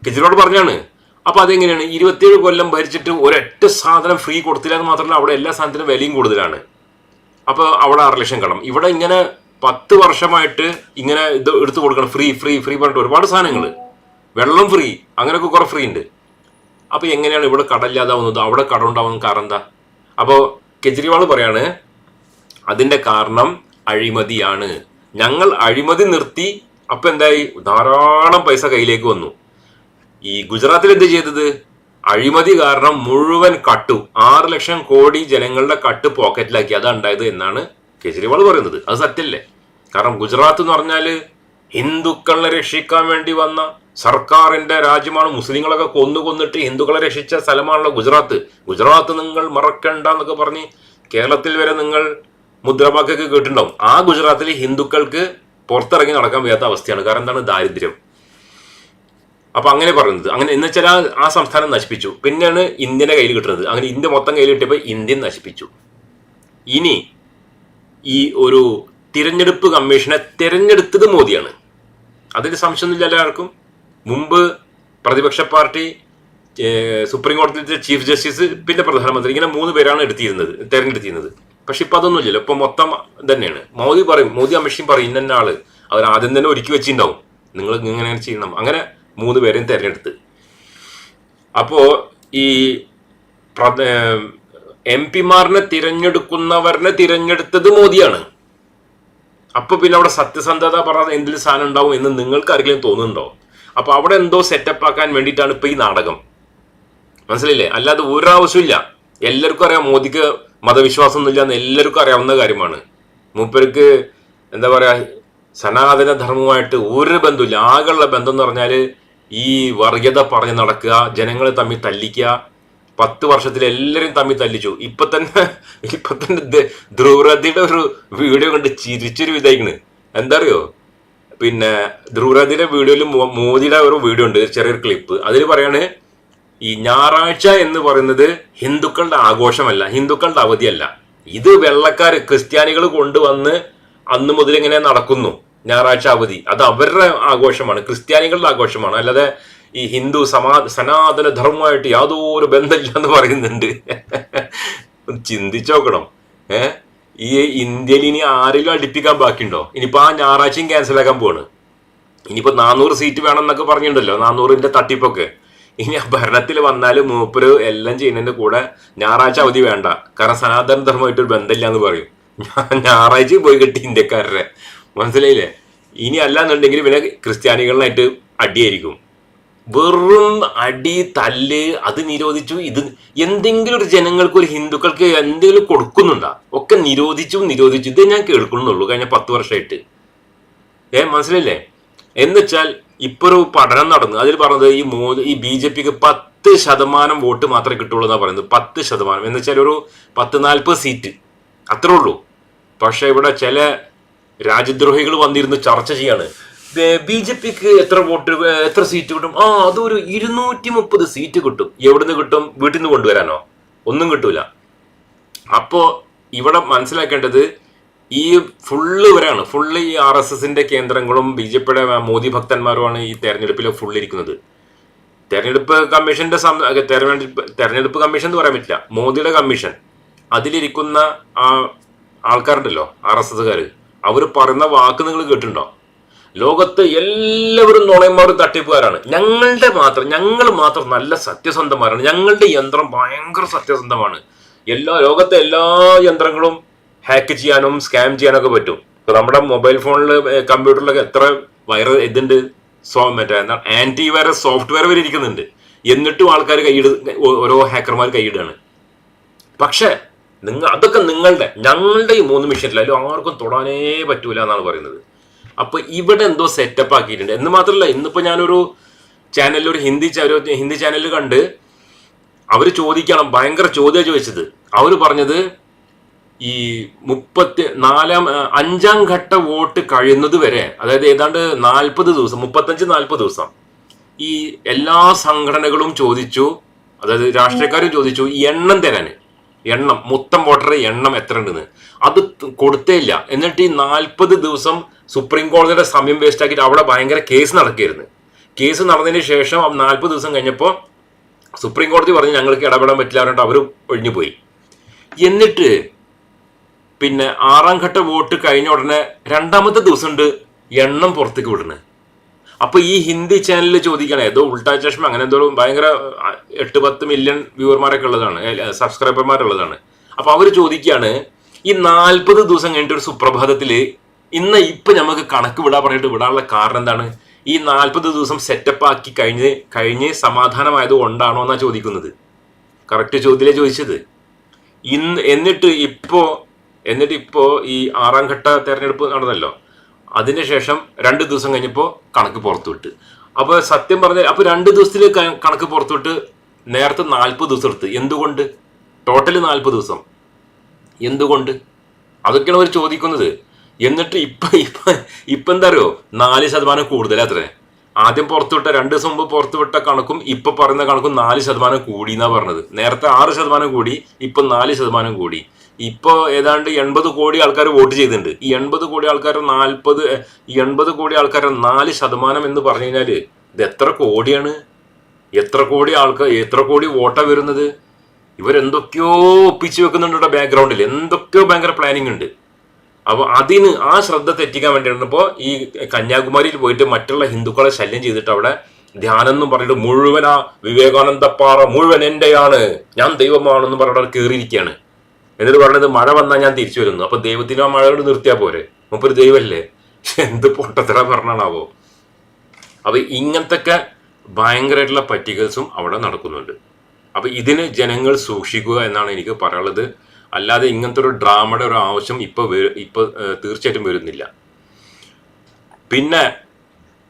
കെജ്രിവാൾ പറഞ്ഞാണ് അപ്പൊ അതെങ്ങനെയാണ്? ഇരുപത്തിയേഴ് കൊല്ലം ഭരിച്ചിട്ട് ഒരൊറ്റ സാധനം ഫ്രീ കൊടുത്തില്ല എന്ന് മാത്രമല്ല അവിടെ എല്ലാ സാധനത്തിനും വിലയും കൂടുതലാണ്. അപ്പോൾ അവിടെ ആറ് ലക്ഷം കടം. ഇവിടെ ഇങ്ങനെ പത്ത് വർഷമായിട്ട് ഇങ്ങനെ ഇത് എടുത്തു കൊടുക്കണം. ഫ്രീ ഫ്രീ ഫ്രീ പറഞ്ഞിട്ട് ഒരുപാട് സാധനങ്ങൾ വെള്ളം ഫ്രീ അങ്ങനെയൊക്കെ കുറെ ഫ്രീ ഉണ്ട്. അപ്പോൾ എങ്ങനെയാണ് ഇവിടെ കടമില്ലാതാവുന്നത് അവിടെ കട ഉണ്ടാവുന്ന കാരണം എന്താ? അപ്പോൾ കെജ്രിവാൾ പറയാണ് അതിന്റെ കാരണം അഴിമതിയാണ്. ഞങ്ങൾ അഴിമതി നിർത്തി അപ്പൊ എന്തായി? ധാരാളം പൈസ കയ്യിലേക്ക് വന്നു. ഈ ഗുജറാത്തിൽ എന്ത് ചെയ്തത്? അഴിമതി കാരണം മുഴുവൻ കട്ടു ആറ് ലക്ഷം കോടി ജനങ്ങളുടെ കട്ട് പോക്കറ്റിലാക്കി. അതാണ് ഉണ്ടായത് എന്നാണ് കെജ്രിവാൾ പറയുന്നത്. അത് സത്യല്ലേ? കാരണം ഗുജറാത്ത് എന്ന് പറഞ്ഞാൽ ഹിന്ദുക്കളെ രക്ഷിക്കാൻ വേണ്ടി വന്ന സർക്കാരിന്റെ രാജ്യമാണ്. മുസ്ലിങ്ങളൊക്കെ കൊന്നു കൊന്നിട്ട് ഹിന്ദുക്കളെ രക്ഷിച്ച സ്ഥലമാണല്ലോ ഗുജറാത്ത്. ഗുജറാത്ത് നിങ്ങൾ മറക്കണ്ട എന്നൊക്കെ പറഞ്ഞ് കേരളത്തിൽ വരെ നിങ്ങൾ മുദ്രാവാക്യൊക്കെ കേട്ടിട്ടുണ്ടാവും. ആ ഗുജറാത്തിൽ ഹിന്ദുക്കൾക്ക് പുറത്തിറങ്ങി നടക്കാൻ വയ്യാത്ത അവസ്ഥയാണ്. കാരണം എന്താണ്? ദാരിദ്ര്യം. അപ്പൊ അങ്ങനെ പറയുന്നത്. അങ്ങനെ എന്ന് വെച്ചാൽ ആ- സംസ്ഥാനം നശിപ്പിച്ചു. പിന്നെയാണ് ഇന്ത്യനെ കയ്യിൽ കിട്ടുന്നത്. അങ്ങനെ ഇന്ത്യ മൊത്തം കയ്യിൽ കിട്ടിയപ്പോൾ ഇന്ത്യൻ നശിപ്പിച്ചു. ഇനി ഈ ഒരു തിരഞ്ഞെടുപ്പ് കമ്മീഷനെ തിരഞ്ഞെടുത്തത് മോദിയാണ്. അതിൽ സംശയമൊന്നുമില്ല എല്ലാവർക്കും. മുമ്പ് പ്രതിപക്ഷ പാർട്ടി സുപ്രീം കോടതിയിലെ ചീഫ് ജസ്റ്റിസ് പിന്നെ പ്രധാനമന്ത്രി ഇങ്ങനെ മൂന്ന് പേരാണ് എടുത്തിരുന്നത് തിരഞ്ഞെടുത്തിരുന്നത്. പക്ഷെ ഇപ്പൊ അതൊന്നുമില്ലല്ലോ ഇപ്പൊ മൊത്തം തന്നെയാണ് മോദി പറയും മോദി അമിത്ഷയും പറയും ഇന്ന ആൾ അവർ ആദ്യം തന്നെ ഒരുക്കി വെച്ചിട്ടുണ്ടാവും. നിങ്ങൾ ഇങ്ങനെ ചെയ്യണം. അങ്ങനെ മൂന്ന് പേരെയും തിരഞ്ഞെടുത്ത്. അപ്പോ ഈ എം പിമാറിനെ തിരഞ്ഞെടുക്കുന്നവരനെ തിരഞ്ഞെടുത്തത് മോദിയാണ്. അപ്പൊ പിന്നെ അവിടെ സത്യസന്ധത പറഞ്ഞ എന്തിൽ സാധനം ഉണ്ടാവും എന്ന് നിങ്ങൾക്ക് ആരെങ്കിലും തോന്നുന്നുണ്ടോ? അപ്പൊ അവിടെ എന്തോ സെറ്റപ്പ് ആക്കാൻ വേണ്ടിയിട്ടാണ് ഇപ്പൊ ഈ നാടകം. മനസ്സിലില്ലേ അല്ലാതെ ഒരു ആവശ്യമില്ല എല്ലാവർക്കും അറിയാം മോദിക്ക് മതവിശ്വാസം ഒന്നുമില്ല എന്ന് എല്ലാവർക്കും അറിയാവുന്ന കാര്യമാണ്. മൂപ്പർക്ക് എന്താ പറയാ സനാതന ധർമ്മവുമായിട്ട് ഒരു ബന്ധമില്ല ആകെയുള്ള ബന്ധം എന്ന് പറഞ്ഞാൽ ഈ വർഗീയത പറഞ്ഞ് നടക്കുക ജനങ്ങളെ തമ്മിൽ തല്ലിക്കുക പത്ത് വർഷത്തിൽ എല്ലാവരും തമ്മിൽ തല്ലിച്ചു. ഇപ്പൊ തന്നെ ഇപ്പൊ തന്നെ ധ്രുവരഥിയുടെ ഒരു വീഡിയോ കണ്ട് ചിരിച്ചൊരു വിധായിക്കണ് എന്താ അറിയോ പിന്നെ ധ്രുവരതിയുടെ വീഡിയോയിൽ മോദിയുടെ ഒരു വീഡിയോ ഉണ്ട് ചെറിയൊരു ക്ലിപ്പ് അതിൽ പറയാണ് ഈ ഞായറാഴ്ച എന്ന് പറയുന്നത് ഹിന്ദുക്കളുടെ ആഘോഷമല്ല ഹിന്ദുക്കളുടെ അവധിയല്ല. ഇത് വെള്ളക്കാർ ക്രിസ്ത്യാനികൾ കൊണ്ടുവന്ന് അന്ന് മുതൽ ഇങ്ങനെ നടക്കുന്നു. ഞായറാഴ്ച അവധി. അത് അവരുടെ ആഘോഷമാണ് ക്രിസ്ത്യാനികളുടെ ആഘോഷമാണ്. അല്ലാതെ ഈ ഹിന്ദു സമാ സനാതന ധർമ്മമായിട്ട് യാതൊരു ബന്ധമില്ല എന്ന് പറയുന്നുണ്ട് ചിന്തിച്ചോക്കണം ഏ? ഈ ഇന്ത്യയിൽ ഇനി ആരെങ്കിലും അടുപ്പിക്കാൻ ബാക്കിയുണ്ടോ? ഇനിയിപ്പോ ആ ഞായറാഴ്ചയും ക്യാൻസൽ ആക്കാൻ പോവാണ്. ഇനിയിപ്പോ നാനൂറ് സീറ്റ് വേണമെന്നൊക്കെ പറഞ്ഞിട്ടുണ്ടല്ലോ നാനൂറിന്റെ തട്ടിപ്പൊക്കെ. ഇനി ആ ഭരണത്തിൽ വന്നാൽ മൂപ്പര് എല്ലാം ചെയ്യുന്നതിന്റെ കൂടെ ഞായറാഴ്ച അവധി വേണ്ട. കാരണം സനാതന ധർമ്മമായിട്ട് ഒരു ബന്ധമില്ല എന്ന് പറയും ഞായറാഴ്ചയും പോയി കിട്ടി ഇന്ത്യക്കാരുടെ മനസ്സിലായില്ലേ? ഇനി അല്ലാന്നുണ്ടെങ്കിൽ പിന്നെ ക്രിസ്ത്യാനികളിലായിട്ട് അടിയായിരിക്കും. വെറും അടി തല്ല് അത് നിരോധിച്ചു ഇത് എന്തെങ്കിലും ഒരു ജനങ്ങൾക്ക് ഒരു ഹിന്ദുക്കൾക്ക് എന്തെങ്കിലും കൊടുക്കുന്നുണ്ടാ? ഒക്കെ നിരോധിച്ചു നിരോധിച്ചു. ഇത് ഞാൻ കേൾക്കുന്നുള്ളൂ കഴിഞ്ഞ പത്ത് വർഷമായിട്ട്. ഏ മനസ്സിലല്ലേ എന്നുവെച്ചാൽ ഇപ്പൊ ഒരു പഠനം നടന്നു. അതിൽ പറഞ്ഞത് ഈ മോദി ഈ ബി ജെ പിക്ക് പത്ത് ശതമാനം വോട്ട് മാത്രമേ കിട്ടുള്ളൂ എന്നാ പറയുന്നത്. പത്ത് ശതമാനം. എന്ന് വെച്ചാൽ ഒരു പത്ത് നാൽപ്പത് സീറ്റ്. അത്രേ ഉള്ളൂ. പക്ഷെ ഇവിടെ ചില രാജ്യദ്രോഹികൾ വന്നിരുന്ന് ചർച്ച ചെയ്യാണ്. ബി ജെ പിക്ക് എത്ര വോട്ട് എത്ര സീറ്റ് കിട്ടും? ആ അതൊരു ഇരുന്നൂറ്റി മുപ്പത് സീറ്റ് കിട്ടും. എവിടുന്ന് കിട്ടും? വീട്ടിൽ നിന്ന് കൊണ്ടുവരാനോ? ഒന്നും കിട്ടൂല. അപ്പോ ഇവിടെ മനസ്സിലാക്കേണ്ടത് ഈ ഫുള്ള് ഇവരാണ്. ഫുള്ള് ഈ ആർ എസ് എസിന്റെ കേന്ദ്രങ്ങളും ബി ജെ പിയുടെ മോദി ഭക്തന്മാരുമാണ് ഈ തെരഞ്ഞെടുപ്പിൽ ഫുള്ള് ഇരിക്കുന്നത്. തെരഞ്ഞെടുപ്പ് കമ്മീഷന്റെ തെരഞ്ഞെടുപ്പ് തെരഞ്ഞെടുപ്പ് കമ്മീഷൻ എന്ന് പറയാൻ പറ്റില്ല. മോദിയുടെ കമ്മീഷൻ. അതിലിരിക്കുന്ന ആ ആൾക്കാരുണ്ടല്ലോ ആർ എസ് എസ്സുകാർ അവർ പറയുന്ന വാക്ക് നിങ്ങൾ കേട്ടിട്ടുണ്ടോ? ലോകത്ത് എല്ലാവരും നുണയന്മാരും തട്ടിപ്പുകാരാണ്. ഞങ്ങളുടെ മാത്രം ഞങ്ങൾ മാത്രം നല്ല സത്യസന്ധമാരാണ് ഞങ്ങളുടെ യന്ത്രം ഭയങ്കര സത്യസന്ധമാണ്. എല്ലാ ലോകത്തെ എല്ലാ യന്ത്രങ്ങളും ഹാക്ക് ചെയ്യാനും സ്കാം ചെയ്യാനൊക്കെ പറ്റും. നമ്മുടെ മൊബൈൽ ഫോണിൽ കമ്പ്യൂട്ടറിലൊക്കെ എത്ര വൈറസ് ഇതുണ്ട്. സോ മറ്റേ എന്താ ആന്റി വൈറസ് സോഫ്റ്റ്വെയർ വരെ ഇരിക്കുന്നുണ്ട്. എന്നിട്ടും ആൾക്കാർ കൈയിട് ഓരോ ഹാക്കർമാർ കൈയിടുകയാണ് പക്ഷേ നിങ്ങൾ അതൊക്കെ നിങ്ങളുടെ ഞങ്ങളുടെ ഈ മൂന്ന് മിഷനിൽ അല്ലെങ്കിൽ ആർക്കും തൊടാനേ പറ്റൂല എന്നാണ് പറയുന്നത്. അപ്പൊ ഇവിടെ എന്തോ സെറ്റപ്പ് ആക്കിയിട്ടുണ്ട്. എന്ന് മാത്രമല്ല ഇന്നിപ്പോ ഞാനൊരു ചാനലിൽ ഒരു ഹിന്ദി ഒരു ഹിന്ദി ചാനലിൽ കണ്ട് അവർ ചോദിക്കണം ഭയങ്കര ചോദ്യം ചോദിച്ചത്. അവർ പറഞ്ഞത് ഈ മുപ്പത്തി നാലാം അഞ്ചാം ഘട്ട വോട്ട് കഴിയുന്നത് വരെ അതായത് ഏതാണ്ട് നാൽപ്പത് ദിവസം മുപ്പത്തഞ്ച് നാൽപ്പത് ദിവസം ഈ എല്ലാ സംഘടനകളും ചോദിച്ചു അതായത് രാഷ്ട്രീയക്കാരും ചോദിച്ചു ഈ എണ്ണം തരാന്. എണ്ണം മൊത്തം വോട്ടറെ എണ്ണം എത്ര ഉണ്ടെന്ന് അത് കൊടുത്തേ ഇല്ല എന്നിട്ട് ഈ നാൽപ്പത് ദിവസം സുപ്രീം കോടതിയുടെ സമയം വേസ്റ്റ് ആക്കിയിട്ട് അവിടെ ഭയങ്കര കേസ് നടക്കുകയായിരുന്നു. കേസ് നടന്നതിന് ശേഷം നാൽപ്പത് ദിവസം കഴിഞ്ഞപ്പോൾ സുപ്രീം കോടതി പറഞ്ഞ് ഞങ്ങൾക്ക് ഇടപെടാൻ പറ്റില്ല പറഞ്ഞിട്ട് അവർ ഒഴിഞ്ഞു പോയി. എന്നിട്ട് പിന്നെ ആറാം ഘട്ട വോട്ട് കഴിഞ്ഞ ഉടനെ രണ്ടാമത്തെ ദിവസം ഉണ്ട് എണ്ണം പുറത്തേക്ക് വിടുന്നത്. അപ്പൊ ഈ ഹിന്ദി ചാനലിൽ ചോദിക്കണേ ഏതോ ഉൾട്ടാ ചഷ്മ അങ്ങനെ എന്തോ ഭയങ്കര എട്ട് പത്ത് മില്യൺ വ്യൂവർമാരൊക്കെ ഉള്ളതാണ് സബ്സ്ക്രൈബർമാരുള്ളതാണ് അപ്പൊ അവർ ചോദിക്കുകയാണ് ഈ നാൽപ്പത് ദിവസം കഴിഞ്ഞിട്ട് ഒരു സുപ്രഭാതത്തിൽ ഇന്ന് ഇപ്പൊ നമുക്ക് കണക്ക് വിടാൻ പറഞ്ഞിട്ട് വിടാനുള്ള കാരണം എന്താണ്? ഈ നാൽപ്പത് ദിവസം സെറ്റപ്പ് ആക്കി കഴിഞ്ഞ് കഴിഞ്ഞ് സമാധാനമായത് കൊണ്ടാണോ എന്നാ ചോദിക്കുന്നത്? കറക്റ്റ് ചോദ്യത്തിലേ ചോദിച്ചത്? ഇന്ന് എന്നിട്ട് ഇപ്പോ എന്നിട്ട് ഇപ്പോ ഈ ആറാം ഘട്ട തെരഞ്ഞെടുപ്പ് നടന്നല്ലോ. അതിനുശേഷം രണ്ട് ദിവസം കഴിഞ്ഞപ്പോൾ കണക്ക് പുറത്തുവിട്ട് അപ്പോൾ സത്യം പറഞ്ഞാൽ അപ്പോൾ രണ്ട് ദിവസത്തിൽ കണക്ക് പുറത്തുവിട്ട് നേരത്തെ നാൽപ്പത് ദിവസം എടുത്ത്. എന്തുകൊണ്ട്? ടോട്ടൽ നാൽപ്പത് ദിവസം. എന്തുകൊണ്ട്? അതൊക്കെയാണ് അവർ ചോദിക്കുന്നത്. എന്നിട്ട് ഇപ്പൊ ഇപ്പൊ ഇപ്പൊ എന്താ അറിയോ? നാല് ശതമാനം കൂടുതലാത്രേ ആദ്യം പുറത്തുവിട്ട രണ്ട് ദിവസം മുമ്പ് പുറത്തുവിട്ട കണക്കും ഇപ്പൊ പറയുന്ന കണക്കും നാല് ശതമാനം കൂടി എന്നാ പറഞ്ഞത്. നേരത്തെ ആറ് ശതമാനം കൂടി ഇപ്പൊ നാല് ശതമാനം കൂടി. ഇപ്പൊ ഏതാണ്ട് എൺപത് കോടി ആൾക്കാർ വോട്ട് ചെയ്തിട്ടുണ്ട്. ഈ എൺപത് കോടി ആൾക്കാർ നാൽപ്പത് എൺപത് കോടി ആൾക്കാർ നാല് ശതമാനം എന്ന് പറഞ്ഞു കഴിഞ്ഞാൽ ഇത് എത്ര കോടിയാണ്? എത്ര കോടി ആൾക്കാർ എത്ര കോടി വോട്ടാ വരുന്നത്? ഇവരെന്തൊക്കെയോ ഒപ്പിച്ചു വെക്കുന്നുണ്ട് ബാക്ക്ഗ്രൗണ്ടിൽ എന്തൊക്കെയോ ഭയങ്കര പ്ലാനിങ് ഉണ്ട്. അപ്പോൾ അതിന് ആ ശ്രദ്ധ തെറ്റിക്കാൻ വേണ്ടിയാണ് ഇപ്പോൾ ഈ കന്യാകുമാരിയിൽ പോയിട്ട് മറ്റുള്ള ഹിന്ദുക്കളെ ശല്യം ചെയ്തിട്ട് അവിടെ ധ്യാനം എന്ന് പറഞ്ഞിട്ട് മുഴുവൻ ആ വിവേകാനന്ദ പാറ മുഴുവൻ എന്റെയാണ്. ഞാൻ ദൈവമാണെന്ന് പറഞ്ഞിട്ട് കയറിയിരിക്കുകയാണ് എന്നിട്ട് പറഞ്ഞത് മഴ വന്നാൽ ഞാൻ തിരിച്ചു വരുന്നു. അപ്പൊ ദൈവത്തിന് ആ മഴയോട് നിർത്തിയാ പോരെ? മുപ്പൊരു ദൈവമല്ലേ എന്ത് പൊട്ടത്തറ പറഞ്ഞാണാവോ? അപ്പൊ ഇങ്ങനത്തെ ഭയങ്കരമായിട്ടുള്ള പറ്റിക്കൽസും അവിടെ നടക്കുന്നുണ്ട്. അപ്പൊ ഇതിന് ജനങ്ങൾ സൂക്ഷിക്കുക എന്നാണ് എനിക്ക് പറയാനുള്ളത്. അല്ലാതെ ഇങ്ങനത്തെ ഒരു ഡ്രാമയുടെ ഒരു ആവശ്യം ഇപ്പൊ ഇപ്പൊ തീർച്ചയായിട്ടും വരുന്നില്ല. പിന്നെ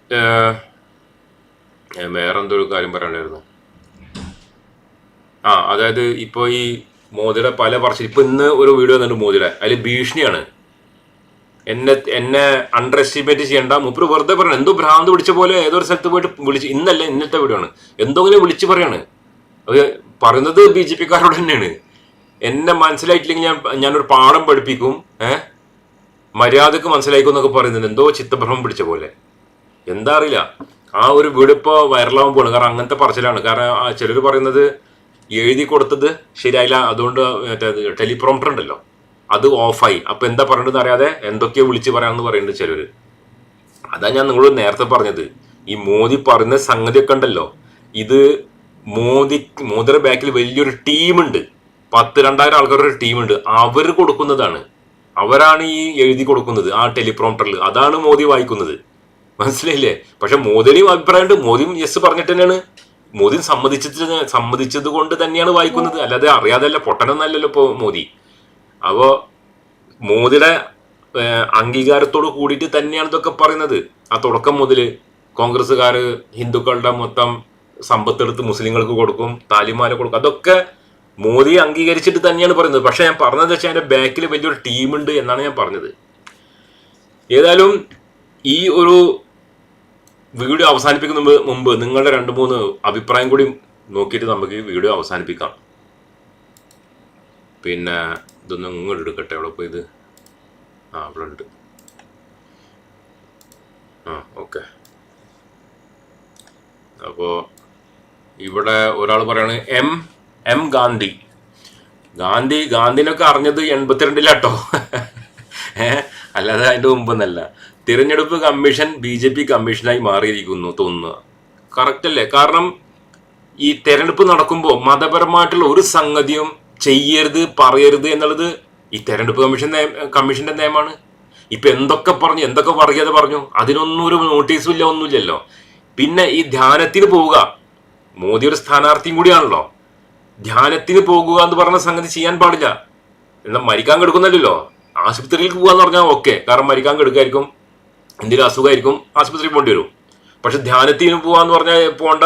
ഏഹ്, ഏഹ്, വേറെന്തോ ഒരു കാര്യം പറയാനായിരുന്നു? ആ അതായത് ഇപ്പോൾ ഈ മോദിയുടെ പല പറച്ചിൽ ഇപ്പൊ ഇന്ന് ഒരു വീഡിയോ തന്നെ മോദിയുടെ. അതിൽ ഭീഷണിയാണ്. എന്നെ എന്നെ അണ്ടർ എസ്റ്റിമേറ്റ് ചെയ്യേണ്ട. മുപ്പര് വെറുതെ പറയണം. എന്തോ ഭ്രാന്ത് പിടിച്ച പോലെ ഏതോ ഒരു സ്ഥലത്ത് പോയിട്ട് വിളിച്ച് ഇന്നല്ല ഇന്നത്തെ വീഡിയോ ആണ്. എന്തോ ഇങ്ങനെ വിളിച്ച് പറയാണ്. അത് പറയുന്നത് ബി ജെ പിക്കാരോട് തന്നെയാണ്. എന്നെ മനസ്സിലായിട്ടില്ലെങ്കിൽ ഞാൻ ഞാനൊരു പാഠം പഠിപ്പിക്കും. ഏഹ് മര്യാദയ്ക്ക് മനസ്സിലായിക്കും എന്നൊക്കെ പറയുന്നത് എന്തോ ചിത്തഭ്രമം പിടിച്ച പോലെ. എന്താ അറിയില്ല. ആ ഒരു വീട് ഇപ്പോൾ വൈറലാവാൻ പോകണം കാരണം അങ്ങനത്തെ പറച്ചിലാണ്. കാരണം ചിലർ പറയുന്നത് എഴുതി കൊടുത്തത് ശരിയായില്ല. അതുകൊണ്ട് മറ്റേ ടെലിപ്രോംപ്റ്റർ ഉണ്ടല്ലോ. അത് ഓഫായി. അപ്പൊ എന്താ പറയേണ്ടത് അറിയാതെ എന്തൊക്കെയോ വിളിച്ച് പറയാമെന്ന് പറയുന്നുണ്ട് ചിലര്. അതാ ഞാൻ നിങ്ങളോട് നേരത്തെ പറഞ്ഞത്. ഈ മോദി പറയുന്ന സംഗതിയൊക്കെ ഉണ്ടല്ലോ. ഇത് മോദി മോദിയുടെ ബാക്കിൽ വലിയൊരു ടീമുണ്ട്. പത്ത് രണ്ടായിരം ആൾക്കാരുടെ ഒരു ടീമുണ്ട്. അവർ കൊടുക്കുന്നതാണ്. അവരാണ് ഈ എഴുതി കൊടുക്കുന്നത് ആ ടെലിപ്രോംപ്റ്ററിൽ. അതാണ് മോദി വായിക്കുന്നത്. മനസ്സിലായില്ലേ? പക്ഷെ മോദിയുടെയും അഭിപ്രായമുണ്ട്. മോദിയും യെസ് പറഞ്ഞിട്ട് തന്നെയാണ്. മോദി സമ്മതിച്ചിട്ട് സമ്മതിച്ചത് കൊണ്ട് തന്നെയാണ് വായിക്കുന്നത്. അല്ലാതെ അറിയാതല്ല പൊട്ടനൊന്നല്ലല്ലോ ഇപ്പോ മോദി. അപ്പോ മോദിയുടെ അംഗീകാരത്തോട് കൂടിയിട്ട് തന്നെയാണ് ഇതൊക്കെ പറയുന്നത്. ആ തുടക്കം മുതൽ കോൺഗ്രസ്സുകാർ ഹിന്ദുക്കളുടെ മൊത്തം സമ്പത്തെടുത്ത് മുസ്ലിങ്ങൾക്ക് കൊടുക്കും താലിമാല കൊടുക്കും. അതൊക്കെ മോദി അംഗീകരിച്ചിട്ട് തന്നെയാണ് പറയുന്നത്. പക്ഷെ ഞാൻ പറഞ്ഞത് വെച്ചാൽ അതിന്റെ ബാക്കിൽ വലിയൊരു ടീമുണ്ട് എന്നാണ് ഞാൻ പറഞ്ഞത്. ഏതായാലും ഈ ഒരു വീഡിയോ അവസാനിപ്പിക്കുന്ന മുമ്പ് നിങ്ങളുടെ രണ്ട് മൂന്ന് അഭിപ്രായം കൂടി നോക്കിയിട്ട് നമുക്ക് ഈ വീഡിയോ അവസാനിപ്പിക്കാം. പിന്നെ ഇതൊന്നും ഇങ്ങോട്ട് എടുക്കട്ടെ. അവിടെ പോയി ഇത്. ആ അവിടെ ഉണ്ട്. ആ ഓക്കെ. അപ്പോൾ ഇവിടെ ഒരാൾ പറയാണ് എം എം ഗാന്ധി. ഗാന്ധി ഗാന്ധിനൊക്കെ അറിഞ്ഞത് എൺപത്തിരണ്ടിലാട്ടോ. ഏ? അല്ലാതെ അതിന്റെ മുമ്പെന്നല്ല. തിരഞ്ഞെടുപ്പ് കമ്മീഷൻ ബി ജെ പി കമ്മീഷനായി മാറിയിരിക്കുന്നു തോന്നുക കറക്റ്റ് അല്ലേ? കാരണം ഈ തെരഞ്ഞെടുപ്പ് നടക്കുമ്പോൾ മതപരമായിട്ടുള്ള ഒരു സംഗതിയും ചെയ്യരുത് പറയരുത് എന്നുള്ളത് ഈ തെരഞ്ഞെടുപ്പ് കമ്മീഷൻ കമ്മീഷന്റെ നിയമമാണ് ഇപ്പൊ എന്തൊക്കെ പറഞ്ഞു എന്തൊക്കെ പറയാതെ പറഞ്ഞു അതിനൊന്നും ഒരു നോട്ടീസും ഇല്ല ഒന്നുമില്ലല്ലോ. പിന്നെ ഈ ധ്യാനത്തിന് പോവുക. മോദി ഒരു സ്ഥാനാർത്ഥിയും കൂടിയാണല്ലോ. ധ്യാനത്തിന് പോകുക എന്ന് പറഞ്ഞ സംഗതി ചെയ്യാൻ പാടില്ല. എന്നാൽ മരിക്കാൻ കിടക്കുന്നല്ലോ ആശുപത്രിയിൽ എന്ന് പറഞ്ഞാൽ ഓക്കെ കാരണം മരിക്കാൻ കെടുക്കായിരിക്കും എന്തെങ്കിലും അസുഖമായിരിക്കും ആശുപത്രിയിൽ പോകേണ്ടി വരും. പക്ഷെ ധ്യാനത്തിന് പോവാന്ന് പറഞ്ഞാൽ പോകേണ്ട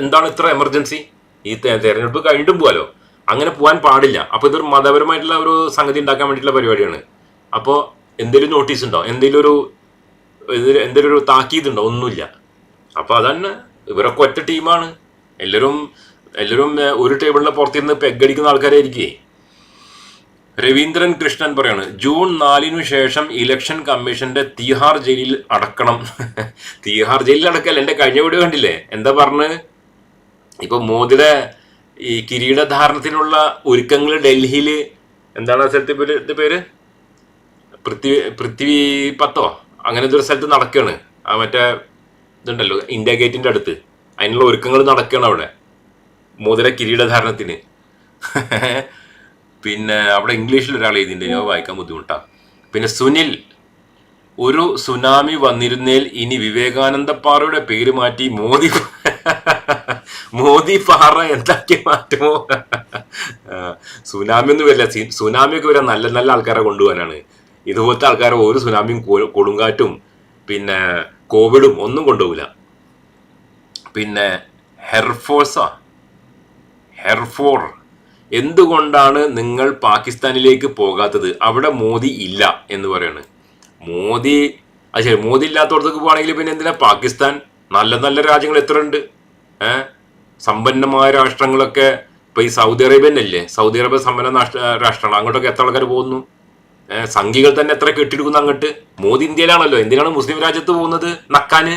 എന്താണ് ഇത്ര എമർജൻസി ഈ തെരഞ്ഞെടുപ്പ് കഴിഞ്ഞിട്ടും പോകാലോ അങ്ങനെ പോകാൻ പാടില്ല. അപ്പൊ ഇതൊരു മതപരമായിട്ടുള്ള ഒരു സംഗതി ഉണ്ടാക്കാൻ വേണ്ടിയിട്ടുള്ള പരിപാടിയാണ്. അപ്പോൾ എന്തെങ്കിലും നോട്ടീസ് ഉണ്ടോ? എന്തെങ്കിലും ഒരു എന്തെങ്കിലും ഒരു താക്കീതുണ്ടോ ഒന്നുമില്ല. അപ്പൊ അതന്നെ ഇവരൊക്കെ ഒറ്റ ടീമാണ് എല്ലാവരും എല്ലാവരും ഒരു ടേബിളിന്റെ പുറത്തിരുന്ന് പെഗടിക്കുന്ന ആൾക്കാരായിരിക്കേ. രവീന്ദ്രൻ കൃഷ്ണൻ പറയാണ് ജൂൺ നാലിനു ശേഷം ഇലക്ഷൻ കമ്മീഷന്റെ തീഹാർ ജയിലിൽ അടക്കണം. തീഹാർ ജയിലിൽ അടക്കല്ല? എന്റെ കഴിഞ്ഞ വീട് കണ്ടില്ലേ? എന്താ പറഞ്ഞ്? ഇപ്പൊ മോദിയുടെ ഈ കിരീടധാരണത്തിനുള്ള ഒരുക്കങ്ങൾ ഡൽഹിയിൽ എന്താണ് ആ സ്ഥലത്തെ പേര്? പൃഥ്വി പൃഥ്വി പത്തോ? അങ്ങനത്തെ ഒരു സ്ഥലത്ത് നടക്കുകയാണ് ആ മറ്റേ ഇതുണ്ടല്ലോ ഇന്ത്യ ഗേറ്റിന്റെ അടുത്ത്. അതിനുള്ള ഒരുക്കങ്ങൾ നടക്കുകയാണ് അവിടെ. മോദിയുടെ കിരീടധാരണത്തിന്. പിന്നെ അവിടെ ഇംഗ്ലീഷിൽ ഒരാൾ എഴുതിയിട്ടുണ്ട് ഞാൻ വായിക്കാൻ ബുദ്ധിമുട്ടാ. പിന്നെ സുനിൽ ഒരു സുനാമി വന്നിരുന്നേൽ ഇനി വിവേകാനന്ദ പാറയുടെ പേര് മാറ്റി മോദി മോദി പാറ എന്താക്കി മാറ്റുമോ? സുനാമി ഒന്നും വരില്ല. സുനാമിയൊക്കെ വരാൻ നല്ല നല്ല ആൾക്കാരെ കൊണ്ടുപോകാനാണ് ഇതുപോലത്തെ ആൾക്കാരെ ഒരു സുനാമിയും കൊടുങ്കാറ്റും പിന്നെ കോവിഡും ഒന്നും കൊണ്ടുപോകില്ല പിന്നെ ഹെർഫോഴ്സാ? ഹെർഫോർ. എന്തുകൊണ്ടാണ് നിങ്ങൾ പാകിസ്ഥാനിലേക്ക് പോകാത്തത്? അവിടെ മോദി ഇല്ല എന്ന് പറയാണ്. മോദി അത് ശരി മോദി ഇല്ലാത്തടത്തേക്ക് പോവാണെങ്കിൽ പിന്നെ എന്തിനാ? പാകിസ്ഥാൻ നല്ല നല്ല രാജ്യങ്ങൾ എത്ര ഉണ്ട് സമ്പന്നമായ രാഷ്ട്രങ്ങളൊക്കെ ഇപ്പൊ ഈ സൗദി അറേബ്യൻ സൗദി അറേബ്യ സമ്പന്ന രാഷ്ട്ര- രാഷ്ട്രമാണ് അങ്ങോട്ടൊക്കെ എത്ര ആൾക്കാർ പോകുന്നു? സംഖികൾ തന്നെ എത്ര കെട്ടിയെടുക്കുന്നു അങ്ങോട്ട്? മോദി ഇന്ത്യയിലാണല്ലോ. എന്തിനാണ് മുസ്ലിം രാജ്യത്ത് പോകുന്നത്? നക്കാന്?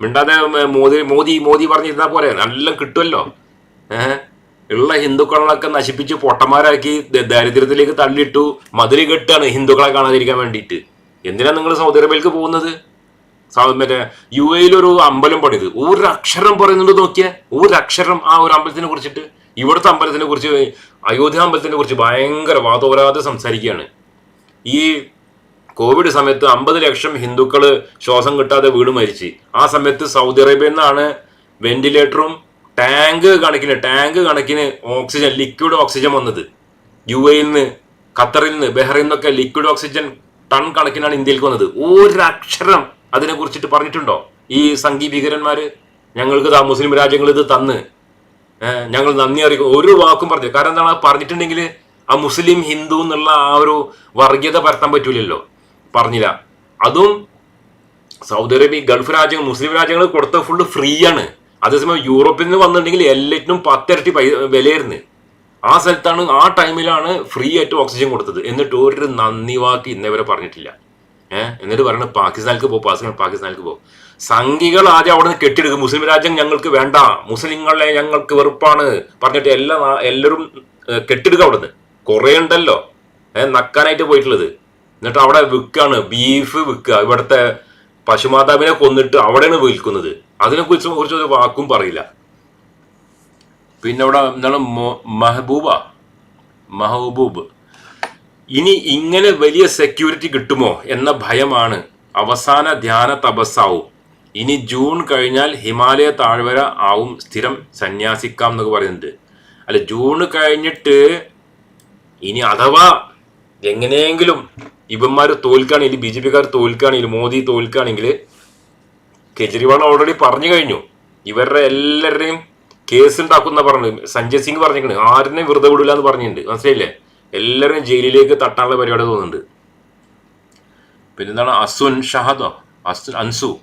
മിണ്ടാതെ മോദി മോദി മോദി പറഞ്ഞിരുന്ന പോലെ നല്ല കിട്ടുമല്ലോ ഏഹ് ഉള്ള ഹിന്ദുക്കളൊക്കെ നശിപ്പിച്ച് പൊട്ടന്മാരാക്കി ദാരിദ്ര്യത്തിലേക്ക് തള്ളിയിട്ടു മതിൽ കെട്ടാണ് ഹിന്ദുക്കളെ കാണാതിരിക്കാൻ വേണ്ടിയിട്ട്. എന്തിനാ നിങ്ങൾ സൗദി അറേബ്യയിലേക്ക് പോകുന്നത്? മറ്റേ യു എയിൽ ഒരു അമ്പലം പണിത്. ഒരു അക്ഷരം പറയുന്നുണ്ട് നോക്കിയേ. ഒരു അക്ഷരം ആ ഒരു അമ്പലത്തിനെ കുറിച്ചിട്ട്. ഇവിടുത്തെ അമ്പലത്തിനെ കുറിച്ച് അയോധ്യ അമ്പലത്തിനെ കുറിച്ച് ഭയങ്കര വാതോരാതെ സംസാരിക്കുകയാണ്. ഈ കോവിഡ് സമയത്ത് അമ്പത് ലക്ഷം ഹിന്ദുക്കൾ ശ്വാസം കിട്ടാതെ വീട് മരിച്ച്. ആ സമയത്ത് സൗദി അറേബ്യയിൽ നിന്നാണ് വെന്റിലേറ്ററും ടാങ്ക് കണക്കിന് ടാങ്ക് കണക്കിന് ഓക്സിജൻ ലിക്വിഡ് ഓക്സിജൻ വന്നത്. യു എയിൽ നിന്ന് ഖത്തറിൽ നിന്ന് ബഹ്റൈനിൽ നിന്നൊക്കെ ലിക്വിഡ് ഓക്സിജൻ ടൺ കണക്കിനാണ് ഇന്ത്യയിലേക്ക് വന്നത്. ഒരക്ഷരം അതിനെ കുറിച്ചിട്ട് പറഞ്ഞിട്ടുണ്ടോ? ഈ സംഘി ഞങ്ങൾക്ക് താ മുസ്ലിം രാജ്യങ്ങൾ ഇത് തന്ന്. ഞങ്ങൾ നന്ദി അറിയിക്കും. ഒരു വാക്കും പറഞ്ഞു. കാരണം എന്താണ്? പറഞ്ഞിട്ടുണ്ടെങ്കിൽ ആ മുസ്ലിം ഹിന്ദു എന്നുള്ള ആ ഒരു വർഗീയത പരത്താൻ പറ്റൂലല്ലോ. പറഞ്ഞില്ല. അതും സൗദി അറേബ്യ ഗൾഫ് രാജ്യങ്ങൾ മുസ്ലിം രാജ്യങ്ങൾ കൊടുത്ത ഫുള്ള് ഫ്രീ ആണ്. അതേസമയം യൂറോപ്പിൽ നിന്ന് വന്നിട്ടുണ്ടെങ്കിൽ എല്ലാറ്റിനും പത്തിരട്ടി പൈ വിലയായിരുന്നു. ആ സ്ഥലത്താണ് ആ ടൈമിലാണ് ഫ്രീ ആയിട്ട് ഓക്സിജൻ കൊടുത്തത്. എന്നിട്ട് ഒരു നന്ദി വാക്ക് ഇന്നേവരെ പറഞ്ഞിട്ടില്ല. ഏഹ് എന്നിട്ട് പറയുന്നത് പാകിസ്ഥാനിലേക്ക് പോകും പാകിസ്ഥാൻ പാകിസ്ഥാനിലേക്ക് പോകും സംഘികൾ ആദ്യം അവിടെ നിന്ന് കെട്ടിയെടുക്കും. മുസ്ലിം രാജ്യം ഞങ്ങൾക്ക് വേണ്ട. മുസ്ലിങ്ങളെ ഞങ്ങൾക്ക് വെറുപ്പാണ്. പറഞ്ഞിട്ട് എല്ലാ എല്ലാവരും കെട്ടിടുക അവിടുന്ന്. കുറേ ഉണ്ടല്ലോ. ഏഹ് നക്കാനായിട്ട് പോയിട്ടുള്ളത്. എന്നിട്ട് അവിടെ വിൽക്കാണ്. ബീഫ് വിൽക്കുക. ഇവിടുത്തെ പശുമാതാവിനെ കൊന്നിട്ട് അവിടെയാണ് വിൽക്കുന്നത്. അതിനെ കുറിച്ച് ഒരു വാക്കും പറയില്ല. പിന്നെ അവിടെ എന്താണ് മെഹബൂബ? മെഹബൂബ്. ഇനി ഇങ്ങനെ വലിയ സെക്യൂരിറ്റി കിട്ടുമോ എന്ന ഭയമാണ് അവസാന ധ്യാന തപസ്സാവും. ഇനി ജൂൺ കഴിഞ്ഞാൽ ഹിമാലയ താഴ്വര ആവും സ്ഥിരം സന്യാസിക്കാം എന്നൊക്കെ പറയുന്നുണ്ട്. അല്ല ജൂൺ കഴിഞ്ഞിട്ട് ഇനി അഥവാ എങ്ങനെയെങ്കിലും ഇവന്മാർ തോൽക്കുകയാണെങ്കിൽ ബി ജെ പിക്കാർ തോൽക്കുകയാണെങ്കിൽ മോദി തോൽക്കുകയാണെങ്കിൽ കെജ്രിവാൾ ഓൾറെഡി പറഞ്ഞു കഴിഞ്ഞു. ഇവരുടെ എല്ലാവരുടെയും കേസ് ഉണ്ടാക്കുന്ന പറഞ്ഞു സഞ്ജയ് സിംഗ് പറഞ്ഞിട്ടുണ്ട് ആരിനെയും വെറുതെ വിടില്ല എന്ന് പറഞ്ഞിട്ടുണ്ട്. മനസ്സിലായില്ലേ? എല്ലാവരും ജയിലിലേക്ക് തട്ടാനുള്ള പരിപാടി തോന്നുന്നുണ്ട്. പിന്നെന്താണ്? അസുൻ ഷഹദോ അസുൻ അൻസു.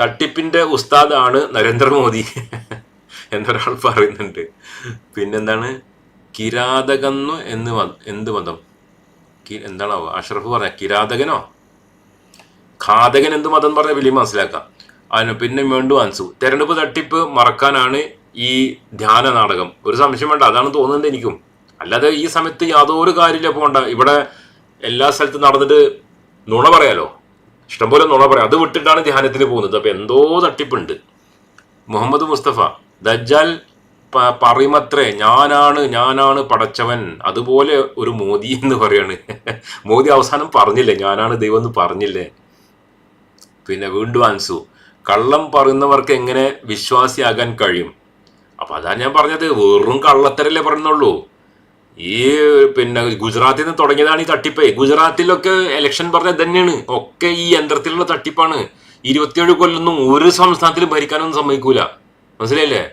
തട്ടിപ്പിന്റെ ഉസ്താദ് ആണ് നരേന്ദ്രമോദി എന്നൊരാൾ പറയുന്നുണ്ട്. പിന്നെന്താണ്? കിരാതകന്നു എന്ന് എന്ത് മതം? എന്താണോ അഷ്റഫ് പറഞ്ഞ. കിരാതകനോ? ഘാതകൻ എന്ത് മതം പറഞ്ഞ വലിയ മനസ്സിലാക്കാം. അതിന് പിന്നെ വീണ്ടും അൻസു. തെരഞ്ഞെടുപ്പ് തട്ടിപ്പ് മറക്കാനാണ് ഈ ധ്യാന നാടകം. ഒരു സംശയം വേണ്ട അതാണ് തോന്നുന്നത് എനിക്കും. അല്ലാതെ ഈ സമയത്ത് യാതൊരു കാര്യമില്ല പോകണ്ട ഇവിടെ എല്ലാ സ്ഥലത്തും നടന്നിട്ട് നുണ പറയാലോ? ഇഷ്ടംപോലെ നുണ പറയാം. അത് വിട്ടിട്ടാണ് ധ്യാനത്തിന് പോകുന്നത്. അപ്പൊ എന്തോ തട്ടിപ്പുണ്ട്. മുഹമ്മദ് മുസ്തഫ ദജ്ജാൽ പറയുമത്രേ ഞാനാണ് ഞാനാണ് പടച്ചവൻ. അതുപോലെ ഒരു മോദി എന്ന് പറയാണ്. മോദി അവസാനം പറഞ്ഞില്ലേ ഞാനാണ് ദൈവം എന്ന് പറഞ്ഞില്ലേ? പിന്നെ വീണ്ടും അൻസു. കള്ളം പറയുന്നവർക്ക് എങ്ങനെ വിശ്വാസിയാകാൻ കഴിയും? അപ്പൊ അതാ ഞാൻ പറഞ്ഞത് വെറും കള്ളത്തരല്ലേ പറയുന്നുള്ളൂ. ഈ പിന്നെ ഗുജറാത്തിൽ നിന്ന് തുടങ്ങിയതാണ് ഈ തട്ടിപ്പ്. ഗുജറാത്തിലൊക്കെ ഇലക്ഷൻ പറഞ്ഞത് തന്നെയാണ് ഒക്കെ ഈ യന്ത്രത്തിലുള്ള തട്ടിപ്പാണ്. ഇരുപത്തിയേഴ് കൊല്ലൊന്നും ഒരു സംസ്ഥാനത്തിലും ഭരിക്കാനൊന്നും സമ്മതിക്കൂല. മനസ്സിലായില്ലേ?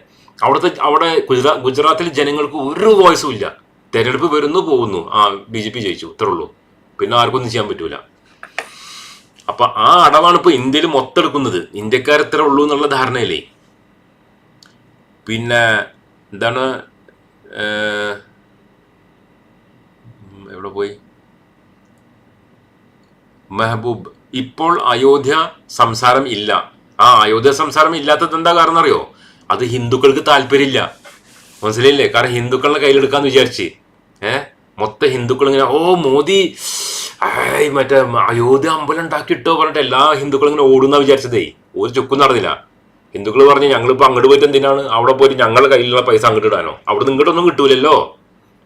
അവിടുത്തെ അവിടെ ഗുജറാ ഗുജറാത്തിലെ ജനങ്ങൾക്ക് ഒരു വോയിസും ഇല്ല. തെരഞ്ഞെടുപ്പ് വരുന്നു പോകുന്നു. ആ ബി ജെ പി ജയിച്ചു. ഇത്രയുള്ളൂ പിന്നെ ആർക്കൊന്നും ചെയ്യാൻ പറ്റൂല. അപ്പൊ ആ അടവാണ് ഇപ്പൊ ഇന്ത്യയിൽ മൊത്തം എടുക്കുന്നത്. ഇന്ത്യക്കാർ ഇത്ര ഉള്ളൂ എന്നുള്ള ധാരണയില്ലേ? പിന്നെ എന്താണ് എവിടെ പോയി? മെഹബൂബ്. ഇപ്പോൾ അയോധ്യ സംസാരം ഇല്ല. ആ അയോധ്യ സംസാരം ഇല്ലാത്തത് എന്താ കാരണം അറിയോ? അത് ഹിന്ദുക്കൾക്ക് താല്പര്യമില്ല. മനസ്സിലായില്ലേ? കാരണം ഹിന്ദുക്കളുടെ കയ്യിലെടുക്കാന്ന് വിചാരിച്ച്. ഏഹ് മൊത്തം ഹിന്ദുക്കൾ ഇങ്ങനെ ഓ മോദി ആയ് മറ്റേ അയോധ്യ അമ്പലം ഉണ്ടാക്കിയിട്ടോ പറഞ്ഞിട്ട് എല്ലാ ഹിന്ദുക്കളും ഇങ്ങനെ ഓടുന്ന വിചാരിച്ചതേ. ഒരു ചുക്കും നടന്നില്ല. ഹിന്ദുക്കൾ പറഞ്ഞു ഞങ്ങളിപ്പോൾ അങ്ങോട്ട് പോയിട്ട് എന്തിനാണ്? അവിടെ പോയിട്ട് ഞങ്ങളുടെ കയ്യിലുള്ള പൈസ അങ്ങോട്ട് ഇടാനോ? അവിടെ ഇങ്ങോട്ടൊന്നും കിട്ടൂലല്ലോ.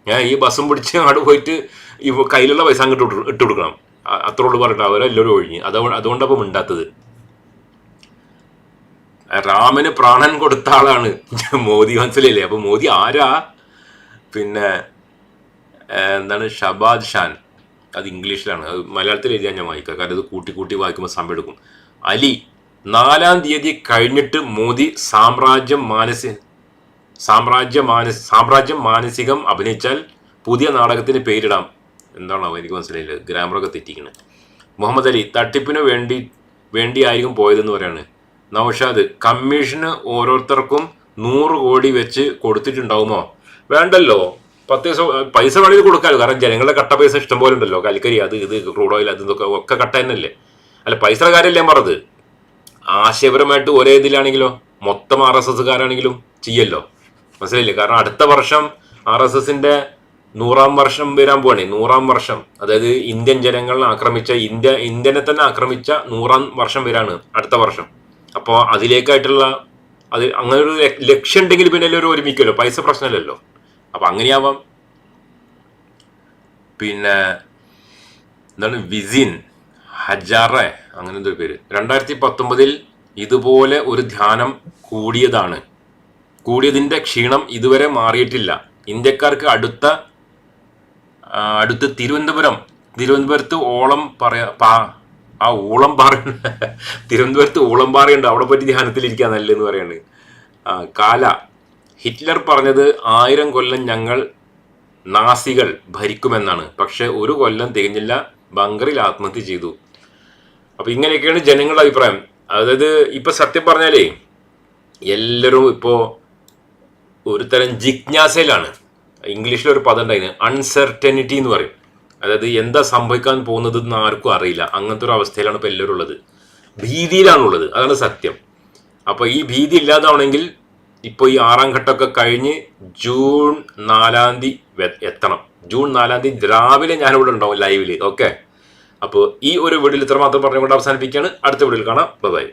ഞാൻ ഈ ബസ്സും പിടിച്ച് അങ്ങോട്ട് പോയിട്ട് ഈ കയ്യിലുള്ള പൈസ അങ്ങോട്ട് ഇട്ട് കൊടുക്കണം. അത്രേ ഉള്ളൂ പറഞ്ഞിട്ട് അവരെല്ലാവരും ഒഴിഞ്ഞ്. അത് അതുകൊണ്ടപ്പം മിണ്ടാത്തത്. രാമന് പ്രാണൻ കൊടുത്ത ആളാണ് മോദി മനസ്സിലല്ലേ അപ്പൊ മോദി ആരാ? പിന്നെ എന്താണ്? ഷബാദ് ഷാൻ. അത് ഇംഗ്ലീഷിലാണ്. അത് മലയാളത്തിൽ എഴുതിയാൽ ഞാൻ വായിക്കാം കാരണം ഇത് കൂട്ടി കൂട്ടി വായിക്കുമ്പോൾ സമയം എടുക്കും. അലി നാലാം തീയതി കഴിഞ്ഞിട്ട് മോദി സാമ്രാജ്യം മാനസി സാമ്രാജ്യ മാനസ് സാമ്രാജ്യം മാനസികം അഭിനയിച്ചാൽ പുതിയ നാടകത്തിന് പേരിടാം എന്താണോ എനിക്ക് മനസ്സിലായില്ല? ഗ്രാമറൊക്കെ തെറ്റിക്കണേ. മുഹമ്മദ് അലി തട്ടിപ്പിന് വേണ്ടി വേണ്ടിയായിരിക്കും പോയതെന്ന് പറയാണ്. നൌഷാദ് കമ്മീഷന് ഓരോരുത്തർക്കും നൂറ് കോടി വെച്ച് കൊടുത്തിട്ടുണ്ടാവുമോ? വേണ്ടല്ലോ. പത്ത് ദിവസം പൈസ വേണമെങ്കിൽ കൊടുക്കാമല്ലോ കാരണം ജനങ്ങളുടെ കട്ട പൈസ ഇഷ്ടം പോലെ ഉണ്ടല്ലോ. കൽക്കരി അത് ഇത് ക്രൂഡ് ഓയിൽ അത് ഇതൊക്കെ ഒക്കെ കട്ട തന്നെയല്ലേ. അല്ല പൈസ കാര്യമല്ലേ ഞാൻ പറഞ്ഞത്? ആശയപരമായിട്ട് ഒരേ ഇതിലാണെങ്കിലോ? മൊത്തം ആർ എസ് എസ്സുകാരാണെങ്കിലും ചെയ്യല്ലോ. മനസ്സിലായില്ലേ? കാരണം അടുത്ത വർഷം ആർ എസ് എസിന്റെ നൂറാം വർഷം വരാൻ പോവാണ്. നൂറാം വർഷം. അതായത് ഇന്ത്യൻ ജനങ്ങളെ ആക്രമിച്ച ഇന്ത്യ ഇന്ത്യനെ തന്നെ ആക്രമിച്ച നൂറാം വർഷം വരാണ് അടുത്ത വർഷം. അപ്പോൾ അതിലേക്കായിട്ടുള്ള അത് അങ്ങനെ ഒരു ലക്ഷ്യം- ഉണ്ടെങ്കിൽ പിന്നെ എല്ലാവരും ഒരുമിക്കുമല്ലോ. പൈസ പ്രശ്നമല്ലല്ലോ. അപ്പൊ അങ്ങനെയാവാം. പിന്നെ എന്താണ്? വിസിൻ ഹജാറെ അങ്ങനെ എന്തോ പേര്. രണ്ടായിരത്തി പത്തൊമ്പതിൽ ഇതുപോലെ ഒരു ധ്യാനം കൂടിയതാണ്. കൂടിയതിന്റെ ക്ഷീണം ഇതുവരെ മാറിയിട്ടില്ല. ഇന്ത്യക്കാർക്ക് അടുത്ത അടുത്ത് തിരുവനന്തപുരം തിരുവനന്തപുരത്ത് ഓളം പറയാ പാ ആ ഊളംപാറ തിരുവനന്തപുരത്ത് ഊളംപാറയുണ്ട് അവിടെ പറ്റി ധ്യാനത്തിലിരിക്കാൻ നല്ലതെന്ന് പറയുന്നത് കാല ഹിറ്റ്ലർ പറഞ്ഞത് ആയിരം കൊല്ലം ഞങ്ങൾ നാസികൾ ഭരിക്കുമെന്നാണ്. പക്ഷെ ഒരു കൊല്ലം തികഞ്ഞില്ല ബങ്കറിൽ ആത്മഹത്യ ചെയ്തു. അപ്പൊ ഇങ്ങനെയൊക്കെയാണ് ജനങ്ങളുടെ അഭിപ്രായം. അതായത് ഇപ്പൊ സത്യം പറഞ്ഞാലേ എല്ലാവരും ഇപ്പോ ഒരു തരം ജിജ്ഞാസയിലാണ്. ഇംഗ്ലീഷിൽ ഒരു പദം ഉണ്ടായിരുന്നു അൺസെർട്ടനിറ്റി എന്ന് പറയും. അതായത് എന്താ സംഭവിക്കാൻ പോകുന്നത് എന്ന് ആർക്കും അറിയില്ല. അങ്ങനത്തെ ഒരു അവസ്ഥയിലാണ് ഇപ്പോൾ എല്ലാവരും ഉള്ളത്. ഭീതിയിലാണുള്ളത്. അതാണ് സത്യം. അപ്പോൾ ഈ ഭീതി ഇല്ലാതാവണമെങ്കിൽ ഇപ്പോൾ ഈ ആറാം ഘട്ടമൊക്കെ കഴിഞ്ഞ് ജൂൺ നാലാം തീയതി എത്തണം. ജൂൺ നാലാം തീയതി രാവിലെ ഞാനിവിടെ ഉണ്ടാവും ലൈവിൽ. ഓക്കെ? അപ്പോൾ ഈ ഒരു വീഡിയോയിൽ ഇത്രമാത്രം പറഞ്ഞുകൊണ്ട് അവസാനിപ്പിക്കുകയാണ്. അടുത്ത വീഡിയോയിൽ കാണാം. ബൈ.